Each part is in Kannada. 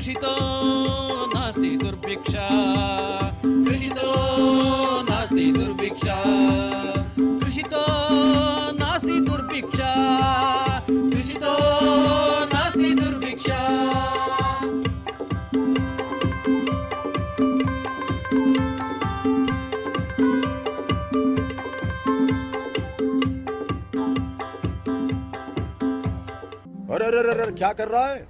कृषितो नास्ति दुर्भिक्षा। कृषितो नास्ति दुर्भिक्षा। कृषितो नास्ति दुर्भिक्षा। कृषितो नास्ति दुर्भिक्षा। अरे अरे अरे, क्या कर रहा है?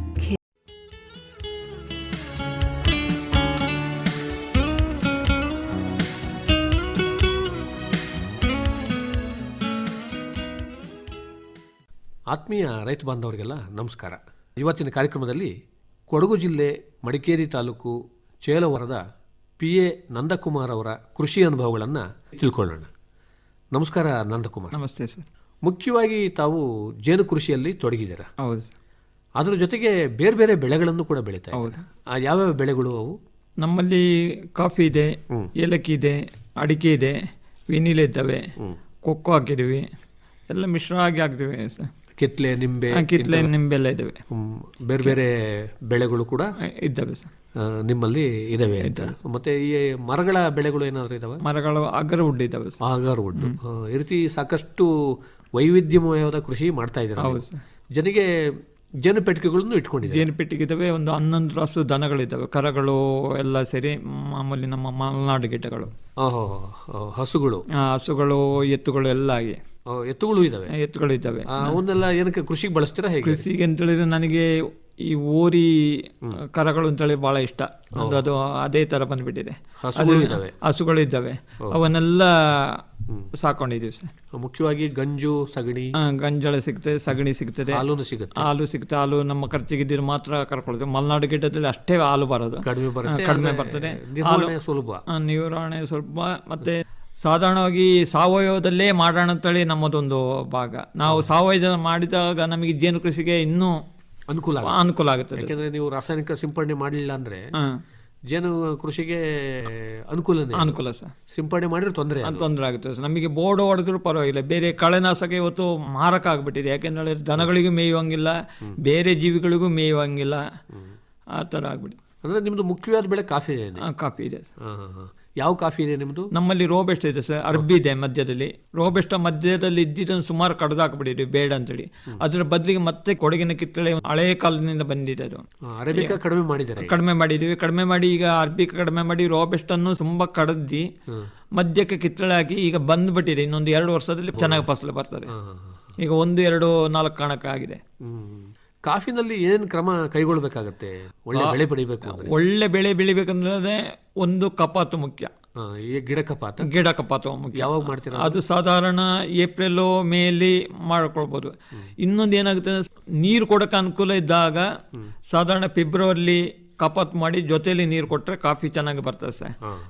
ಆತ್ಮೀಯ ರೈತ ಬಾಂಧವರಿಗೆಲ್ಲ ನಮಸ್ಕಾರ. ಇವತ್ತಿನ ಕಾರ್ಯಕ್ರಮದಲ್ಲಿ ಕೊಡಗು ಜಿಲ್ಲೆ ಮಡಿಕೇರಿ ತಾಲೂಕು ಚೇಲವರದ ಪಿ ಎ ನಂದಕುಮಾರ್ ಅವರ ಕೃಷಿ ಅನುಭವಗಳನ್ನು ತಿಳ್ಕೊಳ್ಳೋಣ. ನಮಸ್ಕಾರ ನಂದಕುಮಾರ್. ನಮಸ್ತೆ ಸರ್. ಮುಖ್ಯವಾಗಿ ತಾವು ಜೇನು ಕೃಷಿಯಲ್ಲಿ ತೊಡಗಿದ್ದೀರಾ? ಹೌದು ಸರ್. ಅದರ ಜೊತೆಗೆ ಬೇರೆ ಬೇರೆ ಬೆಳೆಗಳನ್ನು ಕೂಡ ಬೆಳೀತಾ ಹೌದು. ಆ ಯಾವ್ಯಾವ ಬೆಳೆಗಳು ಅವು? ನಮ್ಮಲ್ಲಿ ಕಾಫಿ ಇದೆ ಏಲಕ್ಕಿ ಇದೆ ಅಡಿಕೆ ಇದೆ ವಿನಿಲ್ ಇದ್ದಾವೆ ಕೊಕ್ಕೋ ಹಾಕಿದ್ದೀವಿ ಎಲ್ಲ ಮಿಶ್ರ ಆಗಿ ಹಾಕ್ತೀವಿ ಸರ್. ಕಿತ್ಲೆ ನಿಂಬೆ ಕಿತ್ಲೆ ನಿಂಬೆಲ್ಲ ಇದ್ದಾವೆ ಹ್ಮ್, ಬೇರೆ ಬೇರೆ ಬೆಳೆಗಳು ಕೂಡ ಇದ್ದಾವೆ ಸರ್. ನಿಮ್ಮಲ್ಲಿ ಇದಾವೆ ಅಂತ. ಮತ್ತೆ ಈ ಮರಗಳ ಬೆಳೆಗಳು ಏನಾದರೂ ಇದಾವೆ? ಮರಗಳು ಅಗರವುಡ್ ಇದಾವೆ ಉಡ್ ಈ ರೀತಿ ಸಾಕಷ್ಟು ವೈವಿಧ್ಯಮಯವಾದ ಕೃಷಿ ಮಾಡ್ತಾ ಇದ್ದಾರೆ ಜನಿಗೆ ಜೇನು ಪೆಟ್ಟಿಗೆಗಳನ್ನು ಇಟ್ಕೊಂಡಿದ್ದಾರೆ. ಜೇನು ಪೆಟ್ಟಿಗಿದ್ದಾವೆ ಒಂದು ಹನ್ನೊಂದು ರಾಸು ದನಗಳಿದ್ದಾವೆ ಕರಗಳು ಎಲ್ಲ ಸೇರಿ ಮಾಮೂಲಿ ನಮ್ಮ ಮಲೆನಾಡು ಗಿಡಗಳು. ಹಸುಗಳು. ಆ, ಹಸುಗಳು ಎತ್ತುಗಳು ಎಲ್ಲ ಆಗಿ ಎತ್ತುಗಳು ಇದಾವೆ ಎತ್ತುಗಳು ಇದ್ದಾವೆ. ಅವನ್ನೆಲ್ಲ ಏನಕ್ಕೆ ಕೃಷಿಗೆ ಬಳಸ್ತೀರಾ ಕೃಷಿಗೆ ಅಂತ ಹೇಳಿದ್ರೆ ನನಗೆ ಈ ಓರಿ ಕರಗಳು ಅಂತೇಳಿ ಬಹಳ ಇಷ್ಟ. ಒಂದು ಅದು ಅದೇ ತರ ಬಂದ್ಬಿಟ್ಟಿದೆ. ಹಸುಗಳು ಇದ್ದಾವೆ ಅವನ್ನೆಲ್ಲ ಸಾಕೊಂಡಿದೀವಿ ಸರ್. ಮುಖ್ಯವಾಗಿ ಗಂಜು ಸಗಣಿ. ಗಂಜಳ ಸಿಗ್ತದೆ ಸಗಣಿ ಸಿಗ್ತದೆ. ಹಾಲು ಸಿಗುತ್ತೆ. ಹಾಲು ಸಿಗುತ್ತೆ ಹಾಲು ನಮ್ಮ ಖರ್ಚಿಗಿದ್ದೀರಿ ಮಾತ್ರ ಕರ್ಕೊಳ್ತೇವೆ. ಮಲ್ನಾಡು ಗಿಡದಲ್ಲಿ ಅಷ್ಟೇ ಹಾಲು ಬರೋದು. ಕಡಿಮೆ ಬರ್ತದೆ. ನಿವಾರಣೆ ಸುಲಭ. ಆ, ನಿರ್ವಹಣೆ ಸ್ವಲ್ಪ ಮತ್ತೆ ಸಾಧಾರಣವಾಗಿ ಸಾವಯವದಲ್ಲೇ ಮಾಡೋಣ ಅಂತೇಳಿ ನಮ್ಮದೊಂದು ಭಾಗ. ನಾವು ಸಾವಯವ ಮಾಡಿದಾಗ ನಮಗೆ ಜೇನು ಕೃಷಿಗೆ ಇನ್ನೂ ಅನುಕೂಲ ಅನುಕೂಲ ಆಗುತ್ತೆ ಯಾಕೆಂದ್ರೆ ನೀವು ರಾಸಾಯನಿಕ ಸಿಂಪಡಣೆ ಮಾಡಲಿಲ್ಲ ಅಂದ್ರೆ ಜೇನು ಕೃಷಿಗೆ ಅನುಕೂಲನೇ ಅನುಕೂಲ ಸರ್. ಸಿಂಪಡಣೆ ಮಾಡಿದ್ರೆ ತೊಂದರೆ ತೊಂದರೆ ಆಗುತ್ತೆ ಸರ್. ನಮಗೆ ಬೋರ್ಡ್ ಹೊಡೆದ್ರು ಪರವಾಗಿಲ್ಲ. ಬೇರೆ ಕಳೆನಾಶಕ ಇವತ್ತು ಮಾರಕ ಆಗ್ಬಿಟ್ಟಿದೆ. ಯಾಕೆಂದ್ರೆ ದನಗಳಿಗೂ ಮೇಯುವಂಗಿಲ್ಲ ಬೇರೆ ಜೀವಿಗಳಿಗೂ ಮೇಯುವಂಗಿಲ್ಲ. ಆ ಥರ ಆಗ್ಬಿಟ್ಟಿದೆ. ಅಂದ್ರೆ ನಿಮ್ದು ಮುಖ್ಯವಾದ ಬೆಳೆ ಕಾಫಿ ಇದೆ ಕಾಫಿ ಇದೆ ಸರ್. ಹಾಂ ಹಾಂ ಹಾ. ಯಾವ ಕಾಫಿ ಇದೆ ನಿಮ್ಮದು ನಮ್ಮಲ್ಲಿ ರೋಬೆಸ್ಟ್ ಇದೆ ಸರ್ ಅರ್ಬಿ ಇದೆ ಮಧ್ಯದಲ್ಲಿ. ರೋಬೆಸ್ಟ್ ಮಧ್ಯದಲ್ಲಿ ಇದ್ದಿದ್ದನ್ನು ಸುಮಾರು ಕಡ್ದು ಹಾಕ್ಬಿಟ್ಟಿದ್ವಿ ಬೇಡ ಅಂತೇಳಿ. ಅದರ ಬದಲಿಗೆ ಮತ್ತೆ ಕೊಡಗಿನ ಕಿತ್ತಳೆ ಹಳೆ ಕಾಲದಿಂದ ಬಂದಿದೆ ಅದು. ಅರೇಬಿಕಾ ಕಡಿಮೆ ಮಾಡಿದ್ದಾರೆ. ಕಡಿಮೆ ಮಾಡಿದೀವಿ ಕಡಿಮೆ ಮಾಡಿ ಈಗ ಅರ್ಬಿ ಕಡಿಮೆ ಮಾಡಿ ರೋಬೆಸ್ಟ್ ಅನ್ನು ತುಂಬಾ ಕಡದ್ದಿ ಮಧ್ಯಕ್ಕೆ ಕಿತ್ತಳೆ ಹಾಕಿ ಈಗ ಬಂದ್ಬಿಟ್ಟಿದೆ ಇನ್ನೊಂದು ಎರಡು ವರ್ಷದಲ್ಲಿ ಚೆನ್ನಾಗಿ ಫಸಲು ಬರ್ತದೆ. ಈಗ ಒಂದು ಎರಡು ನಾಲ್ಕು ಕಾಣಕ್ಕಾಗಿದೆ. ಕಾಫಿನಲ್ಲಿ ಏನು ಕ್ರಮ ಕೈಗೊಳ್ಬೇಕಾಗತ್ತೆ? ಒಳ್ಳೆ ಬೆಳೆ ಬೆಳಿಬೇಕು ಅಂದ್ರೆ? ಒಳ್ಳೆ ಬೆಳೆ ಬೆಳಿಬೇಕಂದ್ರೆ ಒಂದು ಕಪಾತು ಮುಖ್ಯ. ಈ ಗಿಡ ಕಪಾತ? ಗಿಡ ಕಪಾತ ಮುಖ್ಯ. ಯಾವಾಗ ಮಾಡ್ತೀರಾ ಅದು? ಸಾಧಾರಣ ಏಪ್ರಿಲ್ ಮೇಲಿ ಮಾಡ್ಕೊಳ್ಬೋದು. ಇನ್ನೊಂದು ಏನಾಗುತ್ತೆ ಅಂದ್ರೆ ನೀರು ಕೊಡಕ್ಕೆ ಅನುಕೂಲ ಇದ್ದಾಗ ಸಾಧಾರಣ ಫೆಬ್ರವರಿ ಕಪಾತ್ ಮಾಡಿ ಜೊತೆಯಲ್ಲಿ ನೀರು ಕೊಟ್ಟರೆ ಕಾಫಿ ಚೆನ್ನಾಗಿ ಬರ್ತದೆ ಸರ್.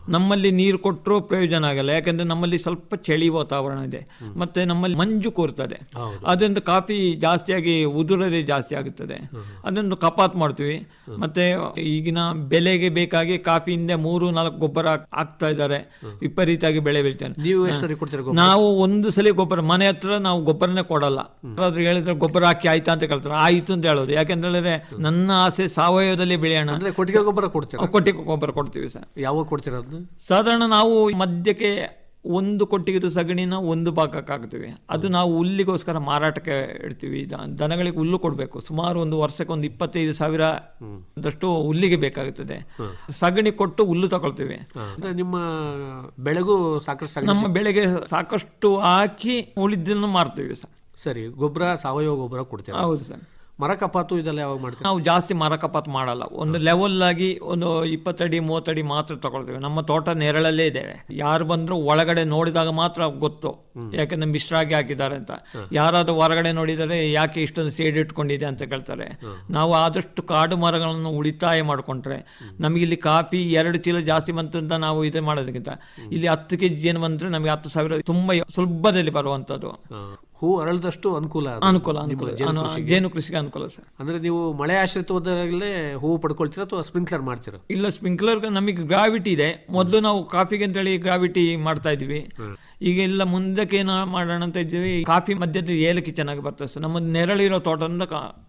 ನಮ್ಮಲ್ಲಿ ನೀರು ಕೊಟ್ಟರು ಪ್ರಯೋಜನ ಆಗಲ್ಲ. ಯಾಕಂದ್ರೆ ನಮ್ಮಲ್ಲಿ ಸ್ವಲ್ಪ ಚಳಿ ವಾತಾವರಣ ಇದೆ. ಮತ್ತೆ ನಮ್ಮಲ್ಲಿ ಮಂಜು ಕೂರ್ತದೆ. ಅದರಿಂದ ಕಾಫಿ ಜಾಸ್ತಿಯಾಗಿ ಉದುರದೆ ಜಾಸ್ತಿ ಆಗುತ್ತದೆ. ಅದನ್ನು ಕಪಾತ್ ಮಾಡ್ತೀವಿ. ಮತ್ತೆ ಈಗಿನ ಬೆಲೆಗೆ ಬೇಕಾಗಿ ಕಾಫಿಯಿಂದ ಮೂರು ನಾಲ್ಕು ಗೊಬ್ಬರ ಹಾಕ್- ಹಾಕ್ತಾ ಇದ್ದಾರೆ. ವಿಪರೀತವಾಗಿ ಬೆಳೆ ಬೆಳಿತಾರೆ ನೀವು ಒಂದು ಸಲ ಗೊಬ್ಬರ ಮನೆ ಹತ್ರ ನಾವು ಗೊಬ್ಬರನೇ ಕೊಡಲ್ಲ. ಆದ್ರೆ ಹೇಳಿದ್ರೆ ಗೊಬ್ಬರ ಹಾಕಿ ಆಯ್ತಾ ಅಂತ ಕೇಳ್ತಾರೆ. ಆಯ್ತು ಅಂತ ಹೇಳೋದು. ಯಾಕೆಂದ್ರೆ ಹೇಳಿದ್ರೆ ನನ್ನ ಆಸೆ ಸಾವಯವದಲ್ಲಿ ಬೆಳೆಯೋಣ. ಅಂದ್ರೆ ಕೊಟ್ಟಿಗೆ ಗೊಬ್ಬರ ಕೊಡ್ತೀರಾ? ಕೊಟ್ಟಿಗೆ ಗೊಬ್ಬರ ಕೊಡ್ತೀವಿ ಸರ್. ಯಾವಾಗ ಕೊಡ್ತಿರೋದು? ಸಾಧಾರಣ ನಾವು ಮಧ್ಯಕ್ಕೆ ಒಂದು ಕೊಟ್ಟಿಗೆದು ಸಗಣಿನ ಒಂದು ಭಾಗಕ್ಕೆ ಹಾಕ್ತೀವಿ. ಅದು ನಾವು ಹುಲ್ಲಿಗೋಸ್ಕರ ಮಾರಾಟಕ್ಕೆ ಇಡ್ತೀವಿ. ದನಗಳಿಗೆ ಹುಲ್ಲು ಕೊಡಬೇಕು. ಸುಮಾರು ಒಂದು ವರ್ಷಕ್ಕೆ ಒಂದು ಇಪ್ಪತ್ತೈದು ಸಾವಿರ ದಷ್ಟು ಹುಲ್ಲಿಗೆ ಬೇಕಾಗುತ್ತದೆ. ಸಗಣಿ ಕೊಟ್ಟು ಹುಲ್ಲು ತಗೊಳ್ತೀವಿ. ನಿಮ್ಮ ಬೆಳೆಗೂ ಸಾಕಷ್ಟು ನಮ್ಮ ಬೆಳೆಗೆ ಸಾಕಷ್ಟು ಹಾಕಿ ಉಳಿದನ್ನು ಮಾರ್ತೀವಿ ಸರ್. ಸರಿ ಗೊಬ್ಬರ ಸಾವಯವ ಗೊಬ್ಬರ ಕೊಡ್ತೀವಿ ಹೌದು ಸರ್. ಮರ ಕಪಾತು ಇದೆಲ್ಲ ಯಾವಾಗ ಮಾಡ್ತೀವಿ ನಾವು ಜಾಸ್ತಿ ಮರಕಪಾತು ಮಾಡಲ್ಲ. ಒಂದು ಲೆವೆಲ್ ಆಗಿ ಒಂದು ಇಪ್ಪತ್ತಡಿ ಮೂವತ್ತಡಿ ಮಾತ್ರ ತಗೊಳ್ತೀವಿ. ನಮ್ಮ ತೋಟ ನೆರಳಲ್ಲೇ ಇದೆ. ಯಾರು ಬಂದ್ರು ಒಳಗಡೆ ನೋಡಿದಾಗ ಮಾತ್ರ ಗೊತ್ತು. ಯಾಕಂದ್ರೆ ಮಿಶ್ರಾಗಿ ಹಾಕಿದ್ದಾರೆ ಅಂತ. ಯಾರಾದ್ರೂ ಹೊರಗಡೆ ನೋಡಿದರೆ ಯಾಕೆ ಇಷ್ಟೊಂದು ಸೇಡ್ ಇಟ್ಕೊಂಡಿದೆ ಅಂತ ಕೇಳ್ತಾರೆ. ನಾವು ಆದಷ್ಟು ಕಾಡು ಮರಗಳನ್ನು ಉಳಿತಾಯ ಮಾಡಿಕೊಂಡ್ರೆ ನಮಗೆ ಇಲ್ಲಿ ಕಾಫಿ ಎರಡು ಚೀಲ ಜಾಸ್ತಿ ಬಂತು ಅಂತ ನಾವು ಇದು ಮಾಡೋದಕ್ಕಿಂತ ಇಲ್ಲಿ ಹತ್ತು ಕೆ ಜಿ ಏನು ಬಂದ್ರೆ ನಮಗೆ ಹತ್ತು ಸಾವಿರ ತುಂಬಾ ಸುಲಭದಲ್ಲಿ ಬರುವಂಥದ್ದು. ಆ, ಹೂ ಅರಳದಷ್ಟು ಅನುಕೂಲ ಅನುಕೂಲ ಅನುಕೂಲ. ಜೇನು ಕೃಷಿಗೆ. ಅನುಕೂಲ ಸರ್. ಅಂದ್ರೆ ನೀವು ಮಳೆ ಆಶ್ರಿತವಾದಾಗಲೇ ಹೂವು ಪಡ್ಕೊಳ್ತೀರಾ ಅಥವಾ ಸ್ಪ್ರಿಂಕ್ಲರ್ ಮಾಡ್ತೀರಾ? ಇಲ್ಲ ಸ್ಪ್ರಿಂಕ್ಲರ್ ನಮಗೆ ಗ್ರಾವಿಟಿ ಇದೆ. ಮೊದಲು ನಾವು ಕಾಫಿಗೆ ಅಂತೇಳಿ ಗ್ರಾವಿಟಿ ಮಾಡ್ತಾ ಇದ್ವಿ. ಈಗ ಇಲ್ಲ ಮುಂದಕ್ಕೆ ಏನು ಮಾಡೋಣ ಅಂತ ಇದ್ದೀವಿ. ಕಾಫಿ ಮಧ್ಯದಲ್ಲಿ ಏಲಕ್ಕಿ ಚೆನ್ನಾಗಿ ಬರ್ತದೆ ಸರ್. ನಮ್ಮದು ನೆರಳಿರೋ ತೋಟದಿಂದ